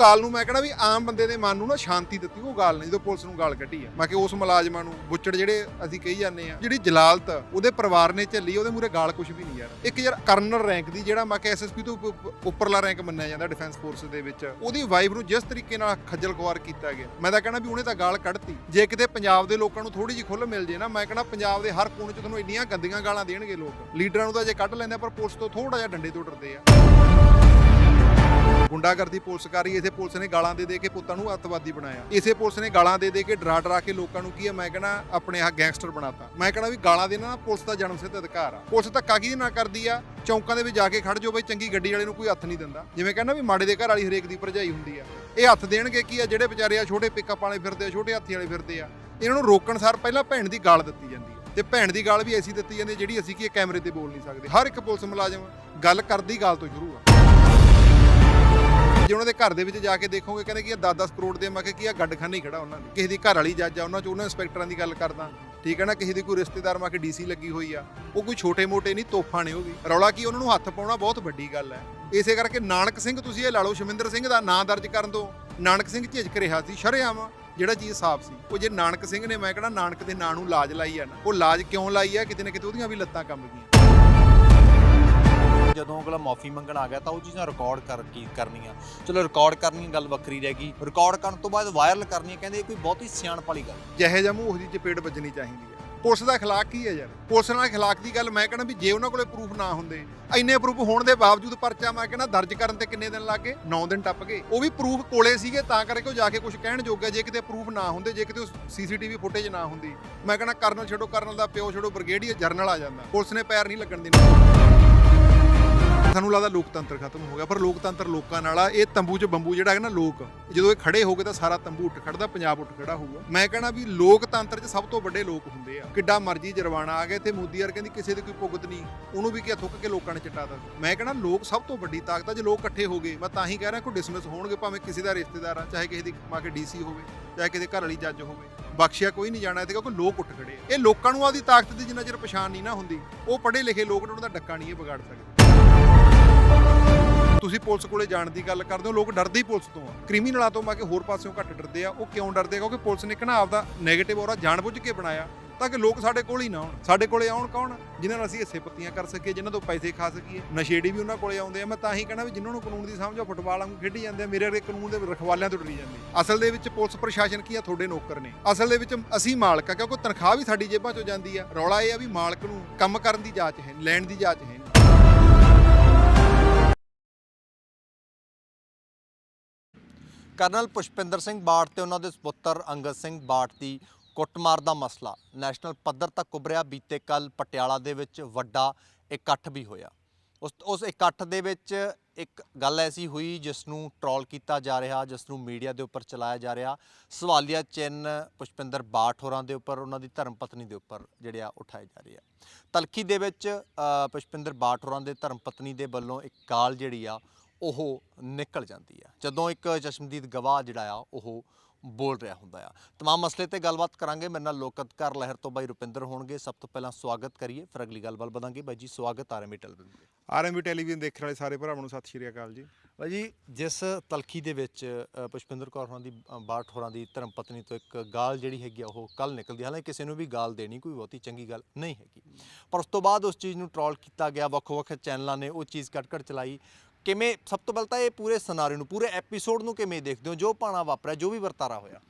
ਗਾਲ ਨੂੰ ਮੈਂ ਕਹਿਣਾ ਵੀ ਆਮ ਬੰਦੇ ਦੇ ਮਨ ਨੂੰ ਨਾ ਸ਼ਾਂਤੀ ਦਿੱਤੀ, ਉਹ ਗਾਲ ਨਹੀਂ, ਜਦੋਂ ਪੁਲਿਸ ਨੂੰ ਗਾਲ ਕੱਢੀ ਆ। ਮੈਂ ਕਿ ਉਸ ਮੁਲਾਜ਼ਮਾਂ ਨੂੰ, ਬੁੱਚੜ ਜਿਹੜੇ ਅਸੀਂ ਕਹੀ ਜਾਂਦੇ ਆ, ਜਿਹੜੀ ਜਲਾਲਤ, ਉਹਦੇ ਪਰਿਵਾਰ ਨੇ ਝੱਲੀ, ਉਹਦੇ ਮੂਰੇ ਗਾਲ ਕੁਝ ਵੀ ਨਹੀਂ ਯਾਰ। ਇੱਕ ਯਾਰ ਕਰਨਲ ਰੈਂਕ ਦੀ, ਜਿਹੜਾ ਮੈਂ ਕਿ ਐਸਐਸਪੀ ਤੋਂ ਉੱਪ- ਉੱਪ- ਉੱਪਰਲਾ ਰੈਂਕ ਮੰਨਿਆ ਜਾਂਦਾ ਡਿਫੈਂਸ ਫੋਰਸ ਦੇ ਵਿੱਚ, ਉਹਦੀ ਵਾਈਫ ਨੂੰ ਜਿਸ ਤਰੀਕੇ ਨਾਲ ਖੱਜਲ ਖੁਆਰ ਕੀਤਾ ਗਿਆ, ਮੈਂ ਤਾਂ ਕਹਿਣਾ ਵੀ ਉਹਨੇ ਤਾਂ ਗਾਲ ਕੱਢਤੀ। ਜੇ ਕਿਤੇ ਪੰਜਾਬ ਦੇ ਲੋਕਾਂ ਨੂੰ ਥੋੜੀ ਜਿਹੀ ਖੁੱਲ ਮਿਲ ਜੇ ਨਾ, ਮੈਂ ਕਹਿਣਾ ਪੰਜਾਬ ਦੇ ਹਰ ਕੋਨੇ 'ਚ ਤੁਹਾਨੂੰ ਇੰਨੀਆਂ ਗੰਦੀਆਂ ਗਾਲਾਂ ਦੇਣਗੇ ਲੋਕ। ਲੀਡਰਾਂ ਨੂੰ ਤਾਂ ਜੇ ਕੱਢ ਲੈਂਦੇ ਪਰ ਪੁਲਿਸ ਤੋਂ ਥੋੜਾ ਜਿਹਾ ਡੰਡੇ ਤੋਂ ਡਰਦੇ ਆ। ਗੁੰਡਾਗਰਦੀ ਪੁਲਿਸ ਕਰ ਰਹੀ ਹੈ। ਇਸੇ ਪੁਲਿਸ ਨੇ ਗਾਲਾਂ ਦੇ ਦੇ ਕੇ ਪੁੱਤਾਂ ਨੂੰ ਅੱਤਵਾਦੀ ਬਣਾਇਆ। ਇਸੇ ਪੁਲਿਸ ਨੇ ਗਾਲਾਂ ਦੇ ਦੇ ਕੇ ਡਰਾ ਡਰਾ ਕੇ ਲੋਕਾਂ ਨੂੰ ਕੀ ਹੈ, ਮੈਂ ਕਹਿੰਦਾ ਆਪਣੇ ਆ ਗੈਂਗਸਟਰ ਬਣਾਤਾ। ਮੈਂ ਕਹਿੰਦਾ ਵੀ ਗਾਲਾਂ ਦੇਣਾ ਨਾ ਪੁਲਿਸ ਦਾ ਜਨਮ ਸਿੱਧ ਅਧਿਕਾਰ ਆ। ਪੁਲਿਸ ਧੱਕਾ ਕਿਹਦੇ ਨਾਲ ਕਰਦੀ ਆ? ਚੌਂਕਾਂ ਦੇ ਵਿੱਚ ਜਾ ਕੇ ਖੜ ਜਾਓ ਬਈ, ਚੰਗੀ ਗੱਡੀ ਵਾਲੇ ਨੂੰ ਕੋਈ ਹੱਥ ਨਹੀਂ ਦਿੰਦਾ। ਜਿਵੇਂ ਕਹਿੰਦਾ ਵੀ ਮਾੜੇ ਦੇ ਘਰ ਵਾਲੀ ਹਰੇਕ ਦੀ ਭਰਜਾਈ ਹੁੰਦੀ ਆ। ਇਹ ਹੱਥ ਦੇਣਗੇ ਕੀ ਆ? ਜਿਹੜੇ ਵਿਚਾਰੇ ਆ, ਛੋਟੇ ਪਿਕਅਪ ਵਾਲੇ ਫਿਰਦੇ ਆ, ਛੋਟੇ ਹਾਥੀ ਵਾਲੇ ਫਿਰਦੇ ਆ। ਇਹਨਾਂ ਨੂੰ ਰੋਕਣ ਸਾਰ ਪਹਿਲਾਂ ਭੈਣ ਦੀ ਗਾਲ ਦਿੱਤੀ ਜਾਂਦੀ ਹੈ ਤੇ ਭੈਣ ਦੀ ਗਾਲ ਵੀ ਐਸੀ ਦਿੱਤੀ ਜਾਂਦੀ ਜਿਹੜੀ ਅਸੀਂ ਕੀ ਕੈਮਰੇ ਤੇ ਬੋਲ ਨਹੀਂ ਸਕਦੇ। ਹਰ ਇੱਕ ਪੁਲਿਸ ਮੁਲਾਜ਼ਮ ਗੱਲ ਕਰਦੀ ਗਾਲ ਤੋਂ ਸ਼ੁਰੂ ਆ। ਜੇ ਉਹਨਾਂ ਦੇ ਘਰ ਦੇ ਵਿੱਚ ਜਾ ਕੇ ਦੇਖੋਗੇ, ਕਹਿੰਦੇ ਕਿ ਇਹ 10-10 ਕਰੋੜ ਦੇ, ਮੈਂ ਕਿਹਾ ਕੀ ਆ ਗੱਡਖਾਨੇ ਹੀ ਖੜਾ ਉਹਨਾਂ ਨੇ। ਕਿਸੇ ਦੀ ਘਰ ਵਾਲੀ ਜੱਜ ਆ, ਉਹਨਾਂ ਚ ਉਹਨਾਂ ਇੰਸਪੈਕਟਰਾਂ ਦੀ ਗੱਲ ਕਰਦਾ। ਠੀਕ ਹੈ ਨਾ, ਕਿਸੇ ਦੀ ਕੋਈ ਰਿਸ਼ਤੇਦਾਰ, ਮਾ ਕੇ ਡੀਸੀ ਲੱਗੀ ਹੋਈ ਆ। ਉਹ ਕੋਈ ਛੋਟੇ-ਮੋਟੇ ਨਹੀਂ, ਤੋਹਫਾ ਨੇ ਉਹ ਵੀ ਰੌਲਾ ਕੀ, ਉਹਨਾਂ ਨੂੰ ਹੱਥ ਪਾਉਣਾ ਬਹੁਤ ਵੱਡੀ ਗੱਲ ਹੈ। ਇਸੇ ਕਰਕੇ ਨਾਨਕ ਸਿੰਘ, ਤੁਸੀਂ ਇਹ ਲਾ ਲਓ, ਸ਼ਮਿੰਦਰ ਸਿੰਘ ਦਾ ਨਾਂ ਦਰਜ ਕਰਨ ਤੋਂ ਨਾਨਕ ਸਿੰਘ ਝਿਜਕ ਰਿਹਾ ਸੀ, ਸ਼ਰੇਆਮ ਜਿਹੜਾ ਚੀਜ਼ ਸਾਫ਼ ਸੀ। ਉਹ ਜੇ ਨਾਨਕ ਸਿੰਘ ਨੇ, ਮੈਂ ਕਹਿੰਦਾ ਨਾਨਕ ਦੇ ਨਾਂ ਨੂੰ ਲਾਜ ਲਾਈ ਆ ਨਾ, ਉਹ ਲਾਜ ਕਿਉਂ ਲਾਈ ਆ? ਕਿਤੇ ਨਾ ਕਿਤੇ ਉਹਦੀਆਂ ਵੀ ਲੱਤਾਂ ਕੰਬ ਗਈਆਂ। ਜਦੋਂ ਅਗਲਾ ਮਾਫੀ ਮੰਗਣ ਆ ਗਿਆ ਤਾਂ ਉਹ ਚੀਜ਼ਾਂ ਰਿਕਾਰਡ ਕਰ ਕੀ ਕਰਨੀਆਂ। ਚਲੋ ਰਿਕਾਰਡ ਕਰਨੀ ਗੱਲ ਵੱਖਰੀ ਰਹਿ ਗਈ। ਰਿਕਾਰਡ ਕਰਨ ਤੋਂ ਬਾਅਦ ਵਾਇਰਲ ਕਰਨੀ ਕਹਿੰਦੇ ਕੋਈ ਬਹੁਤੀ ਸਿਆਣਪ ਵਾਲੀ ਗੱਲ। ਜਿਹੇ ਜਾਂ ਮੂੰਹ ਦੀ ਚਪੇੜ ਵੱਜਣੀ ਚਾਹੀਦੀ ਹੈ। ਪੁਲਿਸ ਦਾ ਖਿਲਾਕ ਕੀ ਹੈ ਯਾਰ? ਪੁਲਿਸ ਨਾਲ ਖਿਲਾਕ ਦੀ ਗੱਲ ਮੈਂ ਕਹਿੰਦਾ ਵੀ ਜੇ ਉਹਨਾਂ ਕੋਲੇ ਪ੍ਰੂਫ ਨਾ ਹੁੰਦੇ, ਇੰਨੇ ਪ੍ਰੂਫ ਹੋਣ ਦੇ ਬਾਵਜੂਦ ਪਰਚਾ ਮੈਂ ਕਹਿੰਦਾ ਦਰਜ ਕਰਨ ਤੇ ਕਿੰਨੇ ਦਿਨ ਲੱਗ ਗਏ? 9 ਦਿਨ ਟੱਪ ਗਏ। ਉਹ ਵੀ ਪ੍ਰੂਫ ਕੋਲੇ ਸੀਗੇ, ਤਾਂ ਕਰਕੇ ਉਹ ਜਾ ਕੇ ਕੁਝ ਕਹਿਣ ਜੋਗਾ ਜੇ ਕਿਤੇ ਪ੍ਰੂਫ ਨਾ ਹੁੰਦੇ, ਜੇ ਕਿਤੇ ਸੀਸੀਟੀਵੀ ਫੁਟੇਜ ਨਾ ਹੁੰਦੀ। ਮੈਂ ਕਹਿੰਦਾ ਕਰਨਲ ਛੱਡੋ, ਕਰਨਲ ਦਾ ਪਿਓ ਛੱਡੋ ਬ੍ਰਿਗੇਡੀਅਰ ਜਰਨਲ ਆ ਜਾਂਦਾ। ਪੁਲਿਸ ਨੇ ਪੈਰ ਨਹੀਂ ਲੱਗਣ ਦੇਣਾ। ਸਾਨੂੰ ਲੱਗਦਾ ਲੋਕਤੰਤਰ ਖਤਮ ਹੋ ਗਿਆ, ਪਰ ਲੋਕਤੰਤਰ ਲੋਕਾਂ ਨਾਲ ਆ, ਇਹ ਤੰਬੂ 'ਚ ਬੰਬੂ ਜਿਹੜਾ ਹੈ ਨਾ ਲੋਕ, ਜਦੋਂ ਇਹ ਖੜੇ ਹੋ ਗਏ ਤਾਂ ਸਾਰਾ ਤੰਬੂ ਉੱਠ ਖੜਦਾ, ਪੰਜਾਬ ਉੱਠ ਖੜਾ ਹੋਊਗਾ। ਮੈਂ ਕਹਿਣਾ ਵੀ ਲੋਕਤੰਤਰ 'ਚ ਸਭ ਤੋਂ ਵੱਡੇ ਲੋਕ ਹੁੰਦੇ ਆ। ਕਿੱਡਾ ਮਰਜ਼ੀ ਜਰਵਾਣਾ ਆ ਗਿਆ ਤੇ ਮੋਦੀ ਯਾਰ ਕਹਿੰਦੀ ਕਿਸੇ ਦੀ ਕੋਈ ਭੁਗਤ ਨਹੀਂ, ਉਹਨੂੰ ਵੀ ਕਿਹਾ ਥੁੱਕ ਕੇ ਲੋਕਾਂ ਨੇ ਚਟਾਤਾ ਮੈਂ ਕਹਿਣਾ ਲੋਕ ਸਭ ਤੋਂ ਵੱਡੀ ਤਾਕਤ ਆ, ਜੇ ਲੋਕ ਇਕੱਠੇ ਹੋ ਗਏ, ਮੈਂ ਤਾਂ ਹੀ ਕਹਿ ਰਿਹਾ ਕੋਈ ਡਿਸਮਿਸ ਹੋਣਗੇ, ਭਾਵੇਂ ਕਿਸੇ ਦਾ ਰਿਸ਼ਤੇਦਾਰ ਆ, ਚਾਹੇ ਕਿਸੇ ਦੀ ਮਾਂ ਕੇ ਡੀਸੀ ਹੋਵੇ, ਚਾਹੇ ਕਿਸੇ ਘਰ ਵਾਲੀ ਜੱਜ ਹੋਵੇ। ਬਖਸ਼ਿਆ ਕੋਈ ਨਹੀਂ ਜਾਣਾ ਤੇ ਕਿਉਂਕਿ ਲੋਕ ਉੱਠ ਖੜੇ ਇਹ ਲੋਕਾਂ ਨੂੰ ਆਦੀ ਤਾਕਤ ਦੀ ਜਿੰਨਾ ਚਿਰ ਪਛਾਣ ਨਹੀਂ ਨਾ ਹੁੰਦੀ, ਉਹ ਪੜ੍ਹੇ ਲਿਖੇ ਲੋਕ ਨੇ, ਉਹਨਾਂ ਦਾ ਡੱਕਾ ਨਹੀਂ ਇਹ ਵਿਗਾੜ ਸਕਦੇ। ਤੁਸੀਂ ਪੁਲਿਸ ਕੋਲੇ ਜਾਣ ਦੀ ਗੱਲ ਕਰਦੇ ਹੋ, ਲੋਕ ਡਰਦੇ ਹੀ ਪੁਲਿਸ ਤੋਂ ਆ। ਕ੍ਰਿਮੀਨਲਾਂ ਤੋਂ ਮੈਂ ਕਿ ਹੋਰ ਪਾਸਿਓਂ ਘੱਟ ਡਰਦੇ ਆ, ਉਹ ਕਿਉਂ ਡਰਦੇ ਆ? ਕਿਉਂਕਿ ਪੁਲਿਸ ਨੇ ਕਿਹਨਾਂ ਆਪਦਾ 네ਗੇਟਿਵ ਔਰਾ ਜਾਣਬੁੱਝ ਕੇ ਬਣਾਇਆ, ਤਾਂ ਕਿ ਲੋਕ ਸਾਡੇ ਕੋਲ ਹੀ ਨਾ ਆਉਣ। ਸਾਡੇ ਕੋਲੇ ਆਉਣ ਕੌਣ? ਜਿਨ੍ਹਾਂ ਨਾਲ ਅਸੀਂ ਹਿੱਸੇ ਪੱਤੀਆਂ ਕਰ ਸਕੀਏ, ਜਿਨ੍ਹਾਂ ਤੋਂ ਪੈਸੇ ਖਾ ਸਕੀਏ। ਨਸ਼ੇੜੀ ਵੀ ਉਹਨਾਂ ਕੋਲੇ ਆਉਂਦੇ ਆ। ਮੈਂ ਤਾਂ ਹੀ ਕਹਿਣਾ ਵੀ ਜਿਨ੍ਹਾਂ ਨੂੰ ਕਾਨੂੰਨ ਦੀ ਸਮਝ ਆ, ਫੁੱਟਬਾਲ ਵਾਂਗੂ ਖੇਡੀ ਜਾਂਦੇ ਆ, ਮੇਰੇ ਵਰਗੇ ਕਾਨੂੰਨ ਦੇ ਰਖਵਾਲਿਆਂ ਤੋਂ ਡਰੀ ਜਾਂਦੇ ਅਸਲ ਦੇ ਵਿੱਚ ਪੁਲਿਸ ਪ੍ਰਸ਼ਾਸਨ ਕੀ ਆ? ਤੁਹਾਡੇ ਨੌਕਰ ਨੇ। ਅਸਲ ਦੇ ਵਿੱਚ ਅਸੀਂ ਮਾਲਕ ਆ, ਕਿਉਂਕਿ ਤਨਖਾਹ ਵੀ ਸਾਡੀ ਜੇਬਾਂ ਚੋਂ ਜਾਂਦੀ ਆ। ਰੌਲਾ ਇਹ ਆ ਵੀ ਮਾਲਕ ਨੂੰ ਕੰਮ ਕਰਨ ਦੀ ਜਾਂਚ ਹੈ, ਲੈਣ ਦੀ ਜਾਂਚ ਹੈ। ਕਰਨਲ ਪੁਸ਼ਪਿੰਦਰ ਸਿੰਘ ਬਾਟ ਤੇ ਉਹਨਾਂ ਦੇ ਸੁਪੁੱਤਰ ਅੰਗਦ ਸਿੰਘ ਬਾਟ ਦੀ ਕੁੱਟਮਾਰ ਦਾ ਮਸਲਾ ਨੈਸ਼ਨਲ ਪੱਧਰ ਤੱਕ ਉਭਰਿਆ ਬੀਤੇ ਕੱਲ ਪਟਿਆਲਾ ਦੇ ਵਿੱਚ ਵੱਡਾ ਇਕੱਠ ਵੀ ਹੋਇਆ। ਉਸ ਉਸ ਇਕੱਠ ਦੇ ਵਿੱਚ ਇੱਕ ਗੱਲ ਐਸੀ ਹੋਈ ਜਿਸ ਨੂੰ ਟਰੋਲ ਕੀਤਾ ਜਾ ਰਿਹਾ ਜਿਸ ਨੂੰ ਮੀਡੀਆ ਦੇ ਉੱਪਰ ਚਲਾਇਆ ਜਾ ਰਿਹਾ। ਸਵਾਲੀਆ ਚਿੰਨ ਪੁਸ਼ਪਿੰਦਰ ਬਾਠ ਹੋਰਾਂ ਦੇ ਉੱਪਰ, ਉਹਨਾਂ ਦੀ ਧਰਮ ਪਤਨੀ ਦੇ ਉੱਪਰ ਜਿਹੜੇ ਆ ਉਠਾਏ ਜਾ ਰਹੇ ਆ। ਤਲਖੀ ਦੇ ਵਿੱਚ ਪੁਸ਼ਪਿੰਦਰ ਬਾਠ ਹੋਰਾਂ ਦੇ ਧਰਮ ਪਤਨੀ ਦੇ ਵੱਲੋਂ ਇੱਕ ਗਾਲ ਜਿਹੜੀ ਆ ਉਹ ਨਿਕਲ ਜਾਂਦੀ ਆ। ਜਦੋਂ ਇੱਕ ਚਸ਼ਮਦੀਦ ਗਵਾਹ ਜਿਹੜਾ ਆ ਉਹ ਬੋਲ ਰਿਹਾ ਹੁੰਦਾ ਆ। ਤਮਾਮ ਮਸਲੇ ਤੇ ਗੱਲਬਾਤ ਕਰਾਂਗੇ। ਮੇਰੇ ਨਾਲ ਲੋਕਤਕਾਰ ਲਹਿਰ ਤੋਂ ਬਾਈ ਰੁਪਿੰਦਰ ਹੋਣਗੇ। ਸਭ ਤੋਂ ਪਹਿਲਾਂ ਸਵਾਗਤ ਕਰੀਏ। ਫਿਰ ਅਗਲੀ ਗੱਲਬਾਤ ਵਧਾਂਗੇ। ਬਾਈ ਜੀ ਸਵਾਗਤ ਆਰਐਮੀ ਟੈਲੀਵਿਜ਼ਨ ਤੇ। ਆਰਐਮਬੀ ਟੈਲੀਵਿਜ਼ਨ ਦੇਖਣ ਵਾਲੇ ਸਾਰੇ ਭਰਾਵਾਂ ਨੂੰ ਸਤਿ ਸ਼੍ਰੀ ਅਕਾਲ ਜੀ। ਬਾਈ ਜੀ ਜਿਸ ਤਲਖੀ ਦੇ ਵਿੱਚ ਪੁਸ਼ਪਿੰਦਰ ਕੌਰ ਹੋਰਾਂ ਦੀ ਬਾਠ ਹੋਰਾਂ ਦੀ ਧਰਮ ਪਤਨੀ ਤੋਂ ਇੱਕ ਗਾਲ ਜਿਹੜੀ ਹੈਗੀ ਆ ਉਹ ਕੱਲ ਨਿਕਲਦੀ। ਹਾਲਾਂਕਿ ਕਿਸੇ ਨੂੰ ਵੀ ਗਾਲ ਦੇਣੀ ਕੋਈ ਬਹੁਤੀ ਚੰਗੀ ਗੱਲ ਨਹੀਂ ਹੈਗੀ। ਪਰ ਉਸ ਤੋਂ ਬਾਅਦ ਉਸ ਚੀਜ਼ ਨੂੰ ਟਰੋਲ ਕੀਤਾ ਗਿਆ। ਵੱਖ-ਵੱਖ ਚੈਨਲਾਂ ਨੇ ਉਹ ਚੀਜ਼ ਕੱਟ-ਕੱਟ ਚਲਾਈ। ਕਿਵੇਂ ਸਭ ਤੋਂ ਪਹਿਲਾਂ ਤਾਂ ਇਹ ਪੂਰੇ ਸਿਨਾਰੀ ਨੂੰ ਪੂਰੇ ਐਪੀਸੋਡ ਨੂੰ ਕਿਵੇਂ ਦੇਖਦੇ ਹੋ ਜੋ ਪਾਣਾ ਵਾਪਰਿਆ ਜੋ ਵੀ ਵਰਤਾਰਾ ਹੋਇਆ?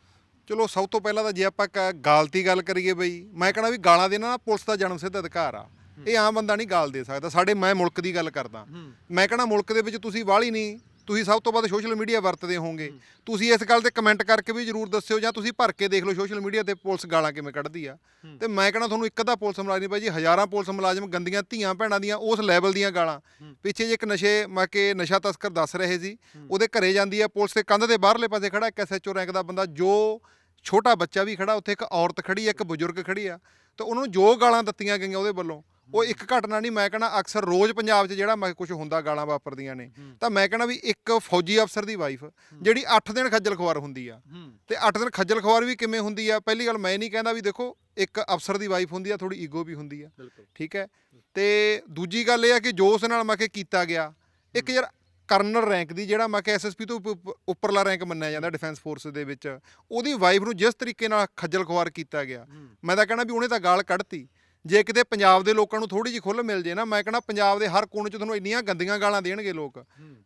ਚਲੋ ਸਭ ਤੋਂ ਪਹਿਲਾਂ ਤਾਂ ਜੇ ਆਪਾਂ ਗਾਲ ਦੀ ਗੱਲ ਕਰੀਏ ਬਈ ਮੈਂ ਕਹਣਾ ਵੀ ਗਾਲਾਂ ਦੇਣਾ ਨਾ ਪੁਲਿਸ ਦਾ ਜਨਮ ਸਿੱਧ ਅਧਿਕਾਰ ਆ। ਇਹ ਆਮ ਬੰਦਾ ਨਹੀਂ ਗਾਲ ਦੇ ਸਕਦਾ ਸਾਡੇ ਮੈਂ ਮੁਲਕ ਦੀ ਗੱਲ ਕਰਦਾ। ਮੈਂ ਕਹਣਾ ਮੁਲਕ ਦੇ ਵਿੱਚ ਤੁਸੀਂ ਵਾਲੀ ਨਹੀਂ ਤੁਸੀਂ ਸਭ ਤੋਂ ਵੱਧ ਸੋਸ਼ਲ ਮੀਡੀਆ ਵਰਤਦੇ ਹੋਵੋਗੇ। ਤੁਸੀਂ ਇਸ ਗੱਲ ਤੇ ਕਮੈਂਟ ਕਰਕੇ ਵੀ ਜਰੂਰ ਦੱਸਿਓ ਜਾਂ ਤੁਸੀਂ ਭਰ ਕੇ ਦੇਖ ਲਓ ਸੋਸ਼ਲ ਮੀਡੀਆ ਤੇ ਪੁਲਿਸ ਗਾਲਾਂ ਕਿਵੇਂ ਕੱਢਦੀ ਆ। ਤੇ ਮੈਂ ਕਹਣਾ ਤੁਹਾਨੂੰ ਇੱਕ ਅੱਧਾ ਪੁਲਿਸ ਮੁਲਾਜ਼ਮ ਭਾਈ ਜੀ ਹਜ਼ਾਰਾਂ ਪੁਲਿਸ ਮੁਲਾਜ਼ਮ ਗੰਦੀਆਂ ਧੀਆਂ ਭੈਣਾਂ ਦੀਆਂ ਉਸ ਲੈਵਲ ਦੀਆਂ ਗਾਲਾਂ। ਪਿੱਛੇ ਜੇ ਇੱਕ ਨਸ਼ੇ ਮੈਂ ਕਿ ਨਸ਼ਾ ਤਸਕਰ ਦੱਸ ਰਹੇ ਸੀ ਉਹਦੇ ਘਰੇ ਜਾਂਦੀ ਆ ਪੁਲਿਸ ਦੇ ਕੰਧ ਦੇ ਬਾਹਰਲੇ ਪਾਸੇ ਖੜਾ ਇੱਕ ਐਸਐਚਓ ਰੈਂਕ ਦਾ ਬੰਦਾ ਜੋ ਛੋਟਾ ਬੱਚਾ ਵੀ ਖੜਾ ਉੱਥੇ ਇੱਕ ਔਰਤ ਖੜੀ ਆ ਇੱਕ ਬਜ਼ੁਰਗ ਖੜੀ ਆ। ਤੇ ਉਹਨੂੰ ਜੋ ਗਾਲਾਂ ਦਿੱਤੀਆਂ ਗਈਆਂ ਉਹਦੇ ਵੱਲੋਂ ਉਹ ਇੱਕ ਘਟਨਾ ਨਹੀਂ ਮੈਂ ਕਹਿੰਦਾ ਅਕਸਰ ਰੋਜ਼ ਪੰਜਾਬ 'ਚ ਜਿਹੜਾ ਮੈਂ ਕੁਝ ਹੁੰਦਾ ਗਾਲਾਂ ਵਾਪਰਦੀਆਂ ਨੇ ਤਾਂ ਮੈਂ ਕਹਿੰਦਾ ਵੀ ਇੱਕ ਫੌਜੀ ਅਫਸਰ ਦੀ ਵਾਈਫ ਜਿਹੜੀ 8 ਦਿਨ ਖੱਜਲ ਖੁਆਰ ਹੁੰਦੀ ਆ। ਤੇ 8 ਦਿਨ ਖੱਜਲ ਖੁਆਰ ਵੀ ਕਿਵੇਂ ਹੁੰਦੀ ਆ? ਪਹਿਲੀ ਗੱਲ ਮੈਂ ਨਹੀਂ ਕਹਿੰਦਾ ਵੀ ਦੇਖੋ ਇੱਕ ਅਫਸਰ ਦੀ ਵਾਈਫ ਹੁੰਦੀ ਆ ਥੋੜੀ ਈਗੋ ਵੀ ਹੁੰਦੀ ਆ। ਠੀਕ ਹੈ? ਤੇ ਦੂਜੀ ਗੱਲ ਇਹ ਆ ਕਿ ਜੋ ਉਸ ਨਾਲ ਮੈਂ ਕਿ ਕੀਤਾ ਗਿਆ ਇੱਕ ਯਾਰ ਕਰਨਲ ਰੈਂਕ ਦੀ ਜਿਹੜਾ ਮੈਂ ਕਿ ਐਸਐਸਪੀ ਤੋਂ ਉੱਪ- ਉੱਪ- ਉੱਪਰਲਾ ਰੈਂਕ ਮੰਨਿਆ ਜਾਂਦਾ ਡਿਫੈਂਸ ਫੋਰਸ ਦੇ ਵਿੱਚ ਉਹਦੀ ਵਾਈਫ ਨੂੰ ਜਿਸ ਤਰੀਕੇ ਨਾਲ ਖੱਜਲ ਖੁਆਰ ਕੀਤਾ ਗਿਆ ਮੈਂ ਤਾਂ ਕਹਿਣਾ ਵੀ ਉਹਨੇ ਤਾਂ ਗਾਲ ਕੱਢਤੀ। ਜੇ ਕਿਤੇ ਪੰਜਾਬ ਦੇ ਲੋਕਾਂ ਨੂੰ ਥੋੜੀ ਜਿਹੀ ਖੁੱਲ੍ਹ ਮਿਲ ਜੇ ਨਾ ਮੈਂ ਕਹਿਣਾ ਪੰਜਾਬ ਦੇ ਹਰ ਕੋਨੇ 'ਚ ਤੁਹਾਨੂੰ ਇੰਨੀਆਂ ਗੰਦੀਆਂ ਗਾਲਾਂ ਦੇਣਗੇ ਲੋਕ।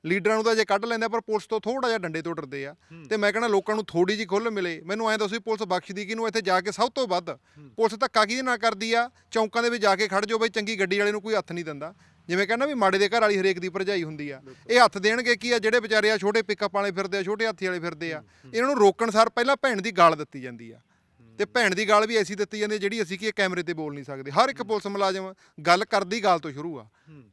ਲੀਡਰਾਂ ਨੂੰ ਤਾਂ ਜੇ ਕੱਢ ਲੈਂਦੇ ਆ, ਪਰ ਪੁਲਿਸ ਤੋਂ ਥੋੜਾ ਜਿਹਾ ਡੰਡੇ ਤੋਂ ਡਰਦੇ ਆ। ਤੇ ਮੈਂ ਕਹਿਣਾ ਲੋਕਾਂ ਨੂੰ ਥੋੜੀ ਜਿਹੀ ਖੁੱਲ੍ਹ ਮਿਲੇ। ਮੈਨੂੰ ਐਂ ਦੱਸੋ ਪੁਲਿਸ ਬਖਸ਼ਦੀ ਕਿਹਨੂੰ? ਇੱਥੇ ਜਾ ਕੇ ਸਭ ਤੋਂ ਵੱਧ ਪੁਲਿਸ ਧੱਕਾ ਕਿਹਦੇ ਨਾਲ ਕਰਦੀ ਆ? ਚੌਂਕਾਂ ਦੇ ਵਿੱਚ ਜਾ ਕੇ ਖੜ ਜਾਓ ਬਈ ਚੰਗੀ ਗੱਡੀ ਵਾਲੇ ਨੂੰ ਕੋਈ ਹੱਥ ਨਹੀਂ ਦਿੰਦਾ। ਜਿਵੇਂ ਕਹਿੰਦਾ ਵੀ ਮਾੜੇ ਦੇ ਘਰ ਵਾਲੀ ਹਰੇਕ ਦੀ ਭਰਜਾਈ ਹੁੰਦੀ ਆ। ਇਹ ਹੱਥ ਦੇਣਗੇ ਕੀ ਆ? ਜਿਹੜੇ ਵਿਚਾਰੇ ਆ ਛੋਟੇ ਪਿਕਅਪ ਵਾਲੇ ਫਿਰਦੇ ਆ ਛੋਟੇ ਹਾਥੀ ਵਾਲੇ ਫਿਰਦੇ ਆ। ਇਹਨਾਂ ਨੂੰ ਰੋਕਣ ਸਾਰ ਪਹਿਲਾਂ ਭੈਣ ਦੀ ਗਾਲ ਦਿੱਤੀ ਜਾਂਦੀ ਆ। ਤੇ ਭੈਣ ਦੀ ਗਾਲ ਵੀ ਐਸੀ ਦਿੱਤੀ ਜਾਂਦੀ ਹੈ ਜਿਹੜੀ ਅਸੀਂ ਕੀ ਕੈਮਰੇ ਤੇ ਬੋਲ ਨਹੀਂ ਸਕਦੇ। ਹਰ ਇੱਕ ਪੁਲਿਸ ਮੁਲਾਜ਼ਮ ਗੱਲ ਕਰਦੀ ਗਾਲ ਤੋਂ ਸ਼ੁਰੂ ਆ।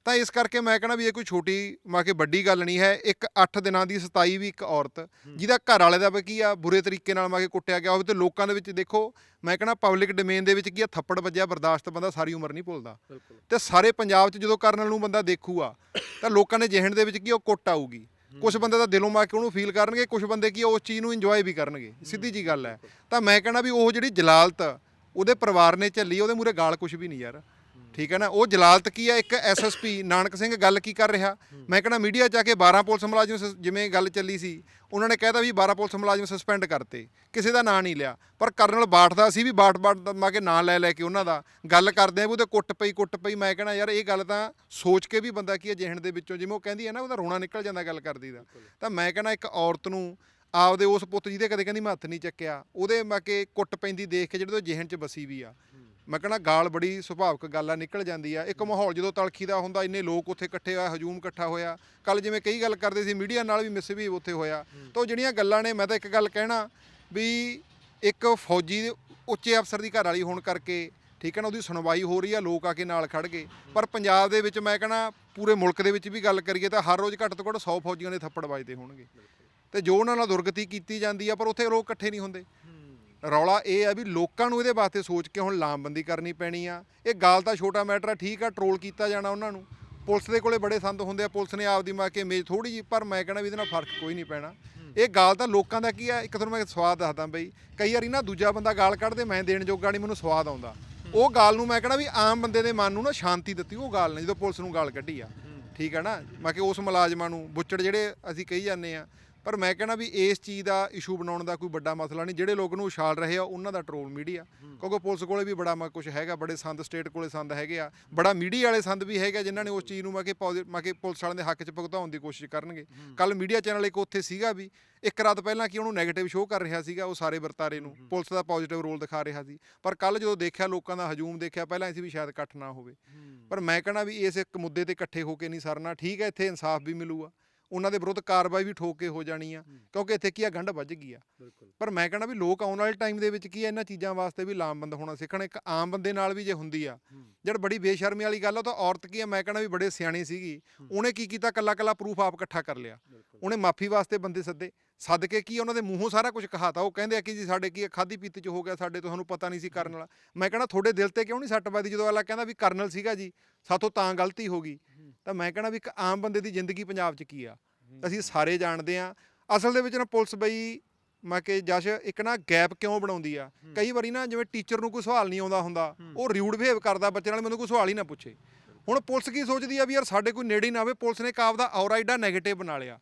ਤਾਂ ਇਸ ਕਰਕੇ ਮੈਂ ਕਹਿੰਦਾ ਵੀ ਇਹ ਕੋਈ ਛੋਟੀ ਮਾ ਕੇ ਵੱਡੀ ਗੱਲ ਨਹੀਂ ਹੈ। ਇੱਕ 8 ਦਿਨਾਂ ਦੀ 27 ਵੀ ਇੱਕ ਔਰਤ ਜਿਹਦਾ ਘਰ ਵਾਲੇ ਦਾ ਵੀ ਕੀ ਆ ਬੁਰੇ ਤਰੀਕੇ ਨਾਲ ਮਾ ਕੇ ਕੁੱਟਿਆ ਗਿਆ ਹੋਵੇ ਤੇ ਲੋਕਾਂ ਦੇ ਵਿੱਚ ਦੇਖੋ ਮੈਂ ਕਹਿੰਦਾ ਪਬਲਿਕ ਡੋਮੇਨ ਦੇ ਵਿੱਚ ਕੀ ਆ ਥੱਪੜ ਵੱਜਿਆ ਬਰਦਾਸ਼ਤ ਬੰਦਾ ਸਾਰੀ ਉਮਰ ਨਹੀਂ ਭੁੱਲਦਾ। ਤੇ ਸਾਰੇ ਪੰਜਾਬ 'ਚ ਜਦੋਂ ਕਰਨਲ ਨੂੰ ਬੰਦਾ ਦੇਖੂਗਾ ਤਾਂ ਲੋਕਾਂ ਦੇ ਜਿਹਨ ਦੇ ਵਿੱਚ ਕੀ ਉਹ ਕੁੱਟ ਆਊਗੀ। ਕੁਝ ਬੰਦੇ ਤਾਂ ਦਿਲੋਂ ਮਾ ਕੇ ਉਹਨੂੰ ਫੀਲ ਕਰਨਗੇ ਕੁਝ ਬੰਦੇ ਕੀ ਆ ਉਸ ਚੀਜ਼ ਨੂੰ ਇੰਜੋਏ ਵੀ ਕਰਨਗੇ। ਸਿੱਧੀ ਜੀ ਗੱਲ ਹੈ। ਤਾਂ ਮੈਂ ਕਹਿੰਦਾ ਵੀ ਉਹ ਜਿਹੜੀ ਜਲਾਲਤ ਉਹਦੇ ਪਰਿਵਾਰ ਨੇ ਝੱਲੀ ਉਹਦੇ ਮੂਰੇ ਗਾਲ ਕੁਝ ਵੀ ਨਹੀਂ ਯਾਰ। ਠੀਕ ਹੈ ਨਾ? ਉਹ ਜਲਾਲਤ ਕੀ ਆ ਇੱਕ ਐਸਐਸਪੀ ਨਾਨਕ ਸਿੰਘ ਗੱਲ ਕੀ ਕਰ ਰਿਹਾ? ਮੈਂ ਕਹਿੰਦਾ, ਮੀਡੀਆ 'ਚ ਆ ਕੇ 12 ਪੁਲਿਸ ਮੁਲਾਜ਼ਮ ਸਸ- ਜਿਵੇਂ ਗੱਲ ਚੱਲੀ ਸੀ, ਉਹਨਾਂ ਨੇ ਕਹਿਤਾ ਵੀ 12 ਪੁਲਿਸ ਮੁਲਾਜ਼ਮ ਸਸਪੈਂਡ ਕਰਤੇ। ਕਿਸੇ ਦਾ ਨਾਂ ਨਹੀਂ ਲਿਆ। ਪਰ ਕਰਨਲ ਬਾਠ ਦਾ ਸੀ ਵੀ ਬਾਠ ਬਾਠ ਦਾ ਮਾ ਕੇ ਨਾਂ ਲੈ ਲੈ ਕੇ ਉਹਨਾਂ ਦਾ। ਗੱਲ ਕਰਦੇ ਆ ਵੀ ਉਹਦੇ ਕੁੱਟ ਪਈ ਕੁੱਟ ਪਈ। ਮੈਂ ਕਹਿੰਦਾ, ਯਾਰ, ਇਹ ਗੱਲ ਤਾਂ ਸੋਚ ਕੇ ਵੀ ਬੰਦਾ ਕੀ ਹੈ ਜਿਹਣ ਦੇ ਵਿੱਚੋਂ? ਜਿਵੇਂ ਉਹ ਕਹਿੰਦੀ ਹੈ ਨਾ, ਉਹਦਾ ਰੋਣਾ ਨਿਕਲ ਜਾਂਦਾ ਗੱਲ ਕਰਦੀ ਦਾ। ਤਾਂ ਮੈਂ ਕਹਿੰਦਾ, ਇੱਕ ਔਰਤ ਨੂੰ ਆਪਦੇ ਉਸ ਪੁੱਤ ਜਿਹਦੇ ਕਦੇ ਕਹਿੰਦੀ ਮੈਂ ਹੱਥ ਨਹੀਂ ਚੱਕਿਆ, ਉਹਦੇ ਮੈਂ ਕਿ ਕੁੱਟ ਪੈਂਦੀ ਦੇਖ ਕੇ ਜਿਹੜੇ ਤੋਂ ਜਿਹਨ 'ਚ ਵਸੀ ਵੀ ਆ। ਮੈਂ ਕਹਿੰਦਾ ਗਾਲ ਬੜੀ ਸੁਭਾਵਿਕ ਗੱਲ ਆ ਨਿਕਲ ਜਾਂਦੀ ਆ। ਇੱਕ ਮਾਹੌਲ ਜਦੋਂ ਤਲਖੀ ਦਾ ਹੁੰਦਾ ਇੰਨੇ ਲੋਕ ਉੱਥੇ ਇਕੱਠੇ ਹੋਇਆ ਹਜੂਮ ਇਕੱਠਾ ਹੋਇਆ। ਕੱਲ ਜਿਵੇਂ ਕਈ ਗੱਲ ਕਰਦੇ ਸੀ ਮੀਡੀਆ ਨਾਲ ਵੀ ਮਿਸ ਵੀ ਉੱਥੇ ਹੋਇਆ। ਤਾਂ ਉਹ ਜਿਹੜੀਆਂ ਗੱਲਾਂ ਨੇ ਮੈਂ ਤਾਂ ਇੱਕ ਗੱਲ ਕਹਿਣਾ ਵੀ ਇੱਕ ਫੌਜੀ ਦੇ ਉੱਚੇ ਅਫਸਰ ਦੀ ਘਰ ਵਾਲੀ ਹੋਣ ਕਰਕੇ ਠੀਕ ਹੈ ਨਾ ਉਹਦੀ ਸੁਣਵਾਈ ਹੋ ਰਹੀ ਆ ਲੋਕ ਆ ਕੇ ਨਾਲ ਖੜ ਗਏ। ਪਰ ਪੰਜਾਬ ਦੇ ਵਿੱਚ ਮੈਂ ਕਹਿੰਦਾ ਪੂਰੇ ਮੁਲਕ ਦੇ ਵਿੱਚ ਵੀ ਗੱਲ ਕਰੀਏ ਤਾਂ ਹਰ ਰੋਜ਼ ਘੱਟ ਤੋਂ ਘੱਟ 100 ਫੌਜੀਆਂ ਦੇ ਥੱਪੜ ਵੱਜਦੇ ਹੋਣਗੇ। ਤੇ ਜੋ ਉਹਨਾਂ ਨਾਲ ਦੁਰਗਤੀ ਕੀਤੀ ਜਾਂਦੀ ਆ ਪਰ ਉੱਥੇ ਲੋਕ ਇਕੱਠੇ ਨਹੀਂ ਹੁੰਦੇ। ਰੌਲਾ ਇਹ ਆ ਵੀ ਲੋਕਾਂ ਨੂੰ ਇਹਦੇ ਵਾਸਤੇ ਸੋਚ ਕੇ ਹੁਣ ਲਾਮਬੰਦੀ ਕਰਨੀ ਪੈਣੀ ਆ। ਇਹ ਗੱਲ ਤਾਂ ਛੋਟਾ ਮੈਟਰ ਆ, ਠੀਕ ਆ ਟਰੋਲ ਕੀਤਾ ਜਾਣਾ ਉਹਨਾਂ ਨੂੰ। ਪੁਲਿਸ ਦੇ ਕੋਲੇ ਬੜੇ ਸੰਦ ਹੁੰਦੇ ਆ, ਪੁਲਿਸ ਨੇ ਆਪਦੀ ਮਾ ਕੇ ਇਮੇਜ ਥੋੜੀ ਜੀ ਪਰ ਮੈਂ ਕਹਿਣਾ ਵੀ ਇਹਦੇ ਨਾਲ ਫ਼ਰਕ ਕੋਈ ਨਹੀਂ ਪੈਣਾ। ਇਹ ਗਾਲ ਤਾਂ ਲੋਕਾਂ ਦਾ ਕੀ ਆ, ਇੱਕ ਤੁਹਾਨੂੰ ਮੈਂ ਸਵਾਦ ਦੱਸਦਾ ਬਈ, ਕਈ ਵਾਰੀ ਨਾ ਦੂਜਾ ਬੰਦਾ ਗਾਲ ਕੱਢਦੇ, ਮੈਂ ਦੇਣ ਜੋਗਾ ਨਹੀਂ, ਮੈਨੂੰ ਸਵਾਦ ਆਉਂਦਾ। ਉਹ ਗਾਲ ਨੂੰ ਮੈਂ ਕਹਿਣਾ ਵੀ ਆਮ ਬੰਦੇ ਦੇ ਮਨ ਨੂੰ ਨਾ ਸ਼ਾਂਤੀ ਦਿੱਤੀ, ਉਹ ਗਾਲ ਨੇ ਜਦੋਂ ਪੁਲਿਸ ਨੂੰ ਗਾਲ ਕੱਢੀ ਆ। ਠੀਕ ਹੈ ਨਾ, ਮੈਂ ਕਿ ਉਸ ਮੁਲਾਜ਼ਮਾਂ ਨੂੰ, ਬੁੱਚੜ ਜਿਹੜੇ ਅਸੀਂ ਕਹੀ ਜਾਂਦੇ ਆ ਪਰ ਮੈਂ ਕਹਿੰਦਾ ਵੀ ਇਸ ਚੀਜ਼ ਦਾ ਇਸ਼ੂ ਬਣਾਉਣ ਦਾ ਕੋਈ ਵੱਡਾ ਮਸਲਾ ਨਹੀਂ। ਜਿਹੜੇ ਲੋਕ ਨੂੰ ਉਛਾਲ ਰਹੇ ਆ ਉਹਨਾਂ ਦਾ ਟਰੋਲ ਮੀਡੀਆ ਕਿਉਂਕਿ ਪੁਲਿਸ ਕੋਲੇ ਵੀ ਬੜਾ ਮਾ ਕੁਝ ਹੈਗਾ ਬੜੇ ਸੰਦ ਸਟੇਟ ਕੋਲੇ ਸੰਦ ਹੈਗੇ ਆ। ਬੜਾ ਮੀਡੀਆ ਵਾਲੇ ਸੰਦ ਵੀ ਹੈਗੇ ਜਿਨ੍ਹਾਂ ਨੇ ਉਸ ਚੀਜ਼ ਨੂੰ ਮੈਂ ਕਿ ਮੈਂ ਕਿ ਪੁਲਿਸ ਵਾਲਿਆਂ ਦੇ ਹੱਕ 'ਚ ਭੁਗਤਾਉਣ ਦੀ ਕੋਸ਼ਿਸ਼ ਕਰਨਗੇ। ਕੱਲ ਮੀਡੀਆ ਚੈਨਲ ਇੱਕ ਉੱਥੇ ਸੀਗਾ ਵੀ ਇੱਕ ਰਾਤ ਪਹਿਲਾਂ ਕੀ ਉਹਨੂੰ 네ਗੇਟਿਵ ਸ਼ੋਅ ਕਰ ਰਿਹਾ ਸੀਗਾ ਉਹ ਸਾਰੇ ਵਰਤਾਰੇ ਨੂੰ। ਪੁਲਿਸ ਦਾ ਪੋਜ਼ਿਟਿਵ ਰੋਲ ਦਿਖਾ ਰਿਹਾ ਸੀ। ਪਰ ਕੱਲ ਜਦੋਂ ਦੇਖਿਆ ਲੋਕਾਂ ਦਾ ਹਜੂਮ ਦੇਖਿਆ ਪਹਿਲਾਂ ਅਸੀਂ ਵੀ ਸ਼ਾਇਦ ਇਕੱਠ ਨਾ ਹੋਵੇ। ਪਰ ਮੈਂ ਕਹਣਾ ਵੀ ਇਸ ਇੱਕ ਮੁੱਦੇ ਤੇ ਇਕੱਠੇ ਹੋ ਕੇ ਨਹੀਂ ਸਰਨਾ। ਠੀਕ ਹੈ ਇੱਥੇ ਇਨਸਾਫ ਵੀ ਮਿਲੂਗਾ। ਉਹਨਾਂ ਦੇ ਵਿਰੁੱਧ ਕਾਰਵਾਈ ਵੀ ਠੋਕ ਕੇ ਹੋ ਜਾਣੀ ਆ ਕਿਉਂਕਿ ਇੱਥੇ ਕੀ ਆ ਗੰਢ ਵੱਜ ਗਈ ਆ। ਪਰ ਮੈਂ ਕਹਣਾ ਵੀ ਲੋਕ ਆਉਣ ਵਾਲੇ ਟਾਈਮ ਦੇ ਵਿੱਚ ਕੀ ਆ ਇਹਨਾਂ ਚੀਜ਼ਾਂ ਵਾਸਤੇ ਵੀ ਲਾਮਬੰਦ ਹੋਣਾ ਸਿੱਖਣ ਇੱਕ ਆਮ ਬੰਦੇ ਨਾਲ ਵੀ ਜੇ ਹੁੰਦੀ ਆ। ਜਦ ਬੜੀ ਬੇਸ਼ਰਮੀ ਵਾਲੀ ਗੱਲ ਆ ਤਾਂ ਔਰਤ ਕੀ ਆ ਮੈਂ ਕਹਣਾ ਵੀ ਬੜੇ ਸਿਆਣੀ ਸੀਗੀ। ਉਹਨੇ ਕੀ ਕੀਤਾ ਕੱਲਾ ਕੱਲਾ ਪ੍ਰੂਫ ਆਪ ਇਕੱਠਾ ਕਰ ਲਿਆ। ਉਹਨੇ ਮਾਫੀ ਵਾਸਤੇ ਬੰਦੇ ਸੱਦੇ। ਸੱਦ ਕੇ ਕੀ ਉਹਨਾਂ ਦੇ ਮੂੰਹੋਂ ਸਾਰਾ ਕੁਝ ਕਹਾਤਾ। ਉਹ ਕਹਿੰਦੇ ਆ ਕਿ ਜੀ ਸਾਡੇ ਕੀ ਖਾਦੀ ਪੀਤੀ ਚ ਹੋ ਗਿਆ ਸਾਡੇ ਤੋਂ ਸਾਨੂੰ ਪਤਾ ਨਹੀਂ ਸੀ ਕਰਨ ਵਾਲਾ। ਮੈਂ ਕਹਿੰਦਾ ਤੁਹਾਡੇ ਦਿਲ ਤੇ ਕਿਉਂ ਨਹੀਂ ਸੱਟ ਵੱਜਦੀ? ਜਦੋਂ ਅਗਲਾ ਕਹਿੰਦਾ ਵੀ ਕਰਨਲ ਸੀਗਾ ਜੀ ਸਾਥੋਂ ਤਾਂ ਗਲਤੀ ਹੋ ਗਈ। ਤਾਂ ਮੈਂ ਕਹਿੰਦਾ ਵੀ ਇੱਕ ਆਮ ਬੰਦੇ ਦੀ ਜ਼ਿੰਦਗੀ ਪੰਜਾਬ 'ਚ ਕੀ ਆ? ਅਸੀਂ ਸਾਰੇ ਜਾਣਦੇ ਆ ਅਸਲ ਦੇ ਵਿੱਚ ਨਾ ਪੁਲਿਸ ਬਈ ਮੈਂ ਕਿ ਜਸ਼ ਇੱਕ ਨਾ ਗੈਪ ਕਿਉਂ ਬਣਾਉਂਦੀ ਆ? ਕਈ ਵਾਰੀ ਨਾ ਜਿਵੇਂ ਟੀਚਰ ਨੂੰ ਕੋਈ ਸਵਾਲ ਨਹੀਂ ਆਉਂਦਾ ਹੁੰਦਾ ਉਹ ਰਿਊਡ ਬਿਹੇਵ ਕਰਦਾ ਬੱਚੇ ਨਾਲ ਮੈਨੂੰ ਕੋਈ ਸਵਾਲ ਹੀ ਨਾ ਪੁੱਛੇ। ਹੁਣ ਪੁਲਿਸ ਕੀ ਸੋਚਦੀ ਆ ਵੀ ਯਾਰ ਸਾਡੇ ਕੋਈ ਨੇੜੇ ਹੀ ਨਾ ਆਵੇ ਪੁਲਿਸ ਨੇ ਕਾਬ ਦਾ ਔਰਾ ਏਡਾ ਨੈਗੇਟਿਵ ਬਣਾ ਲਿਆ।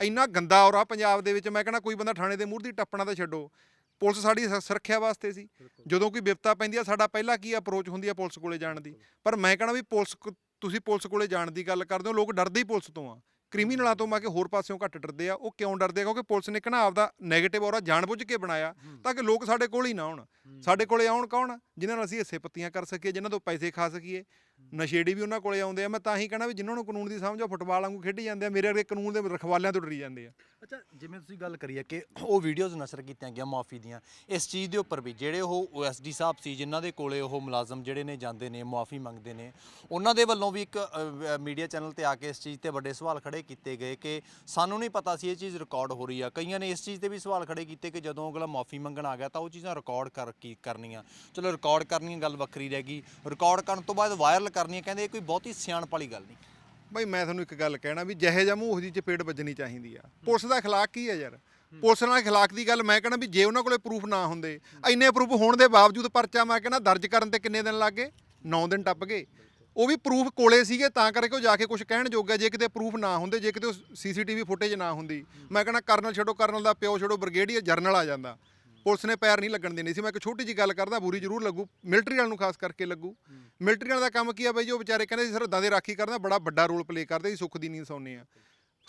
ਇੰਨਾ ਗੰਦਾ ਔਰਾ ਪੰਜਾਬ ਦੇ ਵਿੱਚ ਮੈਂ ਕਹਿੰਦਾ ਕੋਈ ਬੰਦਾ ਥਾਣੇ ਦੇ ਮੂਹਰ ਦੀ ਟੱਪਣਾ ਤਾਂ ਛੱਡੋ। ਪੁਲਿਸ ਸਾਡੀ ਸੁਰੱਖਿਆ ਵਾਸਤੇ ਸੀ। ਜਦੋਂ ਕੋਈ ਵਿਪਤਾ ਪੈਂਦੀ ਆ ਸਾਡਾ ਪਹਿਲਾ ਕੀ ਅਪਰੋਚ ਹੁੰਦੀ ਆ ਪੁਲਿਸ ਕੋਲੇ ਜਾਣ ਦੀ? ਪਰ ਮੈਂ ਕਹਣਾ ਵੀ ਪੁਲਿਸ ਤੁਸੀਂ ਪੁਲਿਸ ਕੋਲੇ ਜਾਣ ਦੀ ਗੱਲ ਕਰਦੇ ਹੋ ਲੋਕ ਡਰਦੇ ਹੀ ਪੁਲਿਸ ਤੋਂ ਆ। ਕ੍ਰਿਮੀਨਲਾਂ ਤੋਂ ਮੈਂ ਕਿ ਹੋਰ ਪਾਸਿਓਂ ਘੱਟ ਡਰਦੇ ਆ ਉਹ ਕਿਉਂ ਡਰਦੇ ਆ? ਕਿਉਂਕਿ ਪੁਲਿਸ ਨੇ ਕਿਹਨਾ ਆਪਦਾ ਨੈਗੇਟਿਵ ਔਰਾ ਜਾਣਬੁੱਝ ਕੇ ਬਣਾਇਆ ਤਾਂ ਕਿ ਲੋਕ ਸਾਡੇ ਕੋਲ ਹੀ ਨਾ ਆਉਣ। ਸਾਡੇ ਕੋਲੇ ਆਉਣ ਕੌਣ? ਜਿਨ੍ਹਾਂ ਨਾਲ ਅਸੀਂ ਹਿੱਸੇ ਪੱਤੀਆਂ ਕਰ ਸਕੀਏ ਜਿਨ੍ਹਾਂ ਤੋਂ ਪੈਸੇ ਖਾ ਸਕੀਏ। ਨਸ਼ੇੜੀ ਵੀ ਉਹਨਾਂ ਕੋਲੇ ਆਉਂਦੇ ਆ, ਮੈਂ ਤਾਂ ਹੀ ਕਹਿਣਾ ਵੀ ਜਿਨ੍ਹਾਂ ਨੂੰ ਕਾਨੂੰਨ ਦੀ ਸਮਝ ਆ ਫੁੱਟਬਾਲ ਵਾਂਗੂ ਖੇਡੀ ਜਾਂਦੇ ਆ, ਮੇਰੇ ਵਰਗੇ ਕਾਨੂੰਨ ਦੇ ਰਖਵਾਲਿਆਂ ਤੋਂ ਡਰੀ ਜਾਂਦੇ ਆ। ਅੱਛਾ, ਜਿਵੇਂ ਤੁਸੀਂ ਗੱਲ ਕਰੀ ਹੈ ਕਿ ਉਹ ਵੀਡੀਓਜ਼ ਨਸ਼ਰ ਕੀਤੀਆਂ ਗਿਆ ਮਾਫੀ ਦੀਆਂ, ਇਸ ਚੀਜ਼ ਦੇ ਉੱਪਰ ਵੀ ਜਿਹੜੇ ਉਹ ਓਐਸਡੀ ਸਾਹਿਬ ਸੀ, ਜਿਨ੍ਹਾਂ ਦੇ ਕੋਲੇ ਉਹ ਮੁਲਾਜ਼ਮ ਜਿਹੜੇ ਨੇ ਜਾਂਦੇ ਨੇ, ਮਾਫੀ ਮੰਗਦੇ ਨੇ, ਉਹਨਾਂ ਦੇ ਵੱਲੋਂ ਵੀ ਇੱਕ ਮੀਡੀਆ ਚੈਨਲ ਤੇ ਆ ਕੇ ਇਸ ਚੀਜ਼ ਤੇ ਵੱਡੇ ਸਵਾਲ ਖੜੇ ਕੀਤੇ ਗਏ ਕਿ ਸਾਨੂੰ ਨਹੀਂ ਪਤਾ ਸੀ ਇਹ ਚੀਜ਼ ਰਿਕਾਰਡ ਹੋ ਰਹੀ ਆ। ਕਈਆਂ ਨੇ ਇਸ ਚੀਜ਼ ਤੇ ਵੀ ਸਵਾਲ ਖੜੇ ਕੀਤੇ ਕਿ ਜਦੋਂ ਅਗਲਾ ਮਾਫੀ ਮੰਗਣ ਆ ਗਿਆ ਤਾਂ ਉਹ ਚੀਜ਼ਾਂ ਰਿਕਾਰਡ ਕਰ, ਕੀ ਕਰਨੀਆਂ। ਚਲੋ ਰਿਕਾਰਡ ਕਰਨੀ ਗੱਲ ਵੱਖਰੀ ਰਹਿ ਗਈ। ਰਿਕਾਰਡ ਕਰਨ ਤੋਂ ਬਾਅਦ ਵਾਇਰਲ ਕਰਨੀਆਂ ਕਹਿੰਦੇ ਇਹ ਕੋਈ ਬਹੁਤੀ ਸਿਆਣਪ ਵਾਲੀ ਗੱਲ ਨਹੀਂ। ਬਈ ਮੈਂ ਤੁਹਾਨੂੰ ਇੱਕ ਗੱਲ ਕਹਿਣਾ ਵੀ ਜਿਹੇ ਜਿਹਾ ਮੂੰਹ ਉਹਦੀ ਚਪੇੜ ਵੱਜਣੀ ਚਾਹੀਦੀ ਆ। ਪੁਲਿਸ ਦਾ ਅਖਲਾਕ ਕੀ ਹੈ ਯਾਰ? ਪੁਲਿਸ ਨਾਲ ਅਖਲਾਕ ਦੀ ਗੱਲ ਮੈਂ ਕਹਿਣਾ ਵੀ ਜੇ ਉਹਨਾਂ ਕੋਲੇ ਪ੍ਰੂਫ ਨਾ ਹੁੰਦੇ, ਇੰਨੇ ਪ੍ਰੂਫ ਹੋਣ ਦੇ ਬਾਵਜੂਦ ਪਰਚਾ ਮੈਂ ਕਹਿਣਾ ਦਰਜ ਕਰਨ ਤੇ ਕਿੰਨੇ ਦਿਨ ਲੱਗ ਗਏ? 9 ਦਿਨ ਟੱਪ ਗਏ। ਉਹ ਵੀ ਪ੍ਰੂਫ ਕੋਲੇ ਸੀਗੇ, ਤਾਂ ਕਰਕੇ ਉਹ ਜਾ ਕੇ ਕੁਝ ਕਹਿਣ ਜੋਗਾ ਜੇ ਕਿਤੇ ਪ੍ਰੂਫ ਨਾ ਹੁੰਦੇ, ਜੇ ਕਿਤੇ ਸੀਸੀਟੀਵੀ ਫੁਟੇਜ ਨਾ ਹੁੰਦੀ। ਮੈਂ ਕਹਿੰਦਾ ਕਰਨਲ ਛੱਡੋ, ਕਰਨਲ ਦਾ ਪਿਓ ਛੱਡੋ ਬ੍ਰਿਗੇਡੀਅਰ ਜਰਨਲ ਆ ਜਾਂਦਾ। ਪੁਲਿਸ ਨੇ ਪੈਰ ਨਹੀਂ ਲੱਗਣ ਦੇਣੀ ਸੀ। ਮੈਂ ਇੱਕ ਛੋਟੀ ਜੀ ਗੱਲ ਕਰਦਾ ਬੁਰੀ ਜ਼ਰੂਰ ਲੱਗੂ। ਮਿਲਟਰੀ ਵਾਲ ਨੂੰ ਖਾਸ ਕਰਕੇ ਲੱਗੂ। ਮਿਲਟਰੀ ਵਾਲ ਦਾ ਕੰਮ ਕੀ ਆ ਬਈ ਜੋ ਵਿਚਾਰੇ ਕਹਿੰਦੇ ਸੀ ਸਰਹੱਦਾਂ ਦੇ ਰਾਖੀ ਕਰਨਾ ਬੜਾ ਵੱਡਾ ਰੋਲ ਪਲੇ ਕਰਦੇ ਸੀ ਸੁੱਖ ਦੀ ਨੀਂਦ ਸੌਂਦੇ ਆ।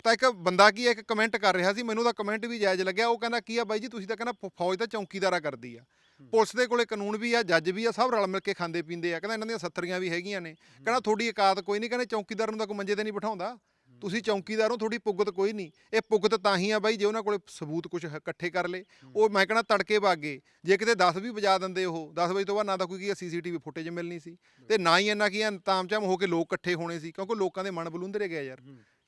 ਤਾਂ ਇੱਕ ਬੰਦਾ ਕੀ ਆ, ਇੱਕ ਕਮੈਂਟ ਕਰ ਰਿਹਾ ਸੀ ਮੈਨੂੰ ਤਾਂ ਕਮੈਂਟ ਵੀ ਜਾਇਜ਼ ਲੱਗਿਆ। ਉਹ ਕਹਿੰਦਾ ਕੀ ਆ ਬਾਈ ਜੀ ਤੁਸੀਂ ਤਾਂ ਕਹਿੰਦਾ ਫੌਜ ਤਾਂ ਚੌਕੀਦਾਰਾ ਕਰਦੀ ਆ। ਪੁਲਿਸ ਦੇ ਕੋਲੇ ਕਾਨੂੰਨ ਵੀ ਆ ਜੱਜ ਵੀ ਆ ਸਭ ਰਲ ਮਿਲ ਕੇ ਖਾਂਦੇ ਪੀਂਦੇ ਆ। ਕਹਿੰਦਾ ਇਹਨਾਂ ਦੀਆਂ ਸੱਤਰੀਆਂ ਵੀ ਹੈਗੀਆਂ ਨੇ। ਕਹਿੰਦਾ ਤੁਹਾਡੀ ਔਕਾਤ ਕੋਈ ਨਹੀਂ। ਕਹਿੰਦੇ ਚੌਕੀਦਾਰ ਨੂੰ ਤਾਂ ਕੋਈ ਮੰਜੇ ਤੇ ਨਹੀਂ ਬਿਠਾਉਂਦਾ। ਤੁਸੀਂ ਚੌਕੀਦਾਰ ਹੋ ਤੁਹਾਡੀ ਪੁੱਗਤ ਕੋਈ ਨਹੀਂ। ਇਹ ਪੁੱਗਤ ਤਾਂ ਹੀ ਆ ਬਾਈ ਜੇ ਉਹਨਾਂ ਕੋਲੇ ਸਬੂਤ ਕੁਝ ਇਕੱਠੇ ਕਰ ਲੇ ਉਹ ਮੈਂ ਕਹਿੰਦਾ ਤੜਕੇ ਵਾਗੇ ਜੇ ਕਿਤੇ 10 ਵੀ ਵਜਾ ਦਿੰਦੇ ਉਹ 10 ਵਜੇ ਤੋਂ ਬਾਅਦ ਨਾ ਤਾਂ ਕੋਈ ਕੀ ਸੀਸੀਟੀਵੀ ਫੁਟੇਜ ਮਿਲਣੀ ਸੀ। ਤੇ ਨਾ ਹੀ ਇੰਨਾ ਕੀ ਤਾਮਚਾਮ ਹੋ ਕੇ ਲੋਕ ਇਕੱਠੇ ਹੋਣੇ ਸੀ ਕਿਉਂਕਿ ਲੋਕਾਂ ਦੇ ਮਨ ਬਲੁੰਦਰੇ ਗਏ ਯਾਰ।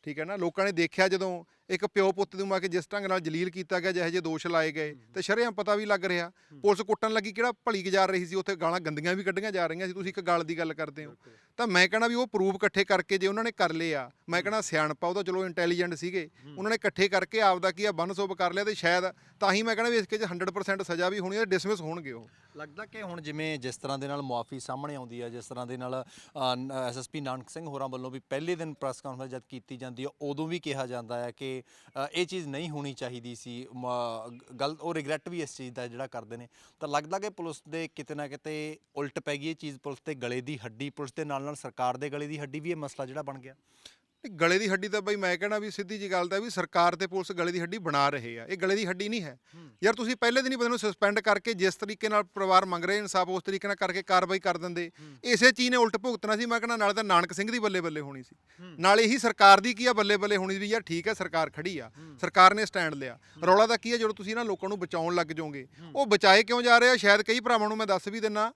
ਠੀਕ ਹੈ ਨਾ ਲੋਕਾਂ ਨੇ ਦੇਖਿਆ ਜਦੋਂ ਇੱਕ ਪਿਓ ਪੁੱਤ ਨੂੰ ਮਾ ਕੇ ਜਿਸ ਢੰਗ ਨਾਲ ਜਲੀਲ ਕੀਤਾ ਗਿਆ ਜਿਹੇ ਜਿਹੇ ਦੋਸ਼ ਲਾਏ ਗਏ ਤੇ ਸ਼ਰੇਆਮ ਪਤਾ ਵੀ ਲੱਗ ਰਿਹਾ ਪੁਲਿਸ ਕੁੱਟਣ ਲੱਗੀ ਕਿਹੜਾ ਭਲੀ ਗੁਜ਼ਾਰ ਰਹੀ ਸੀ ਉੱਥੇ ਗਾਲਾਂ ਗੰਦੀਆਂ ਵੀ ਕੱਢੀਆਂ ਜਾ ਰਹੀਆਂ ਸੀ ਤੁਸੀਂ ਇੱਕ ਗੱਲ ਦੀ ਗੱਲ ਕਰਦੇ ਹੋ। ਤਾਂ ਮੈਂ ਕਹਣਾ ਵੀ ਉਹ ਪ੍ਰੂਫ ਇਕੱਠੇ ਕਰਕੇ ਜੇ ਉਹਨਾਂ ਨੇ ਕਰ ਲਏ ਆ ਮੈਂ ਕਹਣਾ ਸਿਆਣਪਾ ਉਹ ਤਾਂ ਚਲੋ ਇੰਟੈਲੀਜੈਂਟ ਸੀਗੇ ਉਹਨਾਂ ਨੇ ਇਕੱਠੇ ਕਰਕੇ ਆਪਦਾ ਕੀ ਆ ਬੰਨਸੋਬ ਕਰ ਲਿਆ ਤੇ ਸ਼ਾਇਦ ਤਾਂ ਹੀ ਮੈਂ ਕਹਣਾ ਵੀ ਇਸ ਕੇ 100% ਸਜ਼ਾ ਵੀ ਹੋਣੀ ਹੈ ਡਿਸਮਿਸ ਹੋਣਗੇ ਉਹ। ਲੱਗਦਾ ਕਿ ਹੁਣ ਜਿਵੇਂ ਜਿਸ ਤਰ੍ਹਾਂ ਦੇ ਨਾਲ ਮੁਆਫੀ ਸਾਹਮਣੇ ਆਉਂਦੀ ਹੈ ਜਿਸ ਤਰ੍ਹਾਂ ਦੇ ਨਾਲ ਐਸਐਸਪੀ ਨਾਨਕ ਸਿੰਘ ਹੋਰਾਂ ਵੱਲੋਂ ਵੀ ਪਹਿਲੇ ਦਿਨ ਪ੍ਰੈਸ ਕਾਨਫਰੰਸ ਜਦ ਕੀਤੀ ਜਾਂਦੀ ਹੈ ਉਦੋਂ ਵੀ ਕਿਹਾ ਜਾਂਦਾ ਹੈ ਕਿ ਅ, ਇਹ ਚੀਜ਼ ਨਹੀਂ ਹੋਣੀ ਚਾਹੀਦੀ ਸੀ। ਮ- ਗੱਲ ਉਹ ਰਿਗਰੈਟ ਵੀ ਇਸ ਚੀਜ਼ ਦਾ ਜਿਹੜਾ ਕਰਦੇ ਨੇ। ਤਾਂ ਲੱਗਦਾ ਕਿ ਪੁਲਿਸ ਦੇ ਕਿਤੇ ਨਾ ਕਿਤੇ ਉਲਟ ਪੈ ਗਈ ਇਹ ਚੀਜ਼ ਪੁਲਿਸ ਤੇ ਗਲੇ ਦੀ ਹੱਡੀ ਪੁਲਿਸ ਦੇ ਨਾਲ ਨਾਲ ਸਰਕਾਰ ਦੇ ਗਲੇ ਦੀ ਹੱਡੀ ਵੀ ਇਹ ਮਸਲਾ ਜਿਹੜਾ ਬਣ ਗਿਆ। ਗਲੇ ਦੀ ਹੱਡੀ ਤਾਂ ਬਈ ਮੈਂ ਕਹਿਣਾ ਵੀ ਸਿੱਧੀ ਜੀ ਗੱਲ ਤਾਂ ਵੀ ਸਰਕਾਰ ਤੇ ਪੁਲਿਸ ਗਲੇ ਦੀ ਹੱਡੀ ਬਣਾ ਰਹੇ ਆ। ਇਹ ਗਲੇ ਦੀ ਹੱਡੀ ਨਹੀਂ ਹੈ। ਯਾਰ ਤੁਸੀਂ ਪਹਿਲੇ ਦਿਨ ਹੀ ਬੰਦੇ ਨੂੰ ਸਸਪੈਂਡ ਕਰਕੇ ਜਿਸ ਤਰੀਕੇ ਨਾਲ ਪਰਿਵਾਰ ਮੰਗ ਰਹੇ ਇਨਸਾਫ ਉਸ ਤਰੀਕੇ ਨਾਲ ਕਰਕੇ ਕਾਰਵਾਈ ਕਰ ਦਿੰਦੇ। ਇਸੇ ਚੀਜ਼ ਨੇ ਉਲਟ ਭੁਗਤਣਾ ਸੀ। ਮੈਂ ਕਹਿੰਦਾ ਨਾਲੇ ਤਾਂ ਨਾਨਕ ਸਿੰਘ ਦੀ ਬੱਲੇ ਬੱਲੇ ਹੋਣੀ ਸੀ। ਨਾਲੇ ਹੀ ਸਰਕਾਰ ਦੀ ਕੀ ਆ? ਬੱਲੇ ਬੱਲੇ ਹੋਣੀ ਸੀ ਵੀ ਯਾਰ ਠੀਕ ਹੈ ਸਰਕਾਰ ਖੜੀ ਆ। ਸਰਕਾਰ ਨੇ ਸਟੈਂਡ ਲਿਆ। ਰੌਲਾ ਤਾਂ ਕੀ ਆ? ਜਦੋਂ ਤੁਸੀਂ ਨਾ ਲੋਕਾਂ ਨੂੰ ਬਚਾਉਣ ਲੱਗ ਜਾਓਗੇ। ਉਹ ਬਚਾਏ ਕਿਉਂ ਜਾ ਰਹੇ ਆ? ਸ਼ਾਇਦ ਕਈ ਭਰਾਵਾਂ ਨੂੰ ਮੈਂ ਦੱਸ ਵੀ ਦਿੰਨਾ।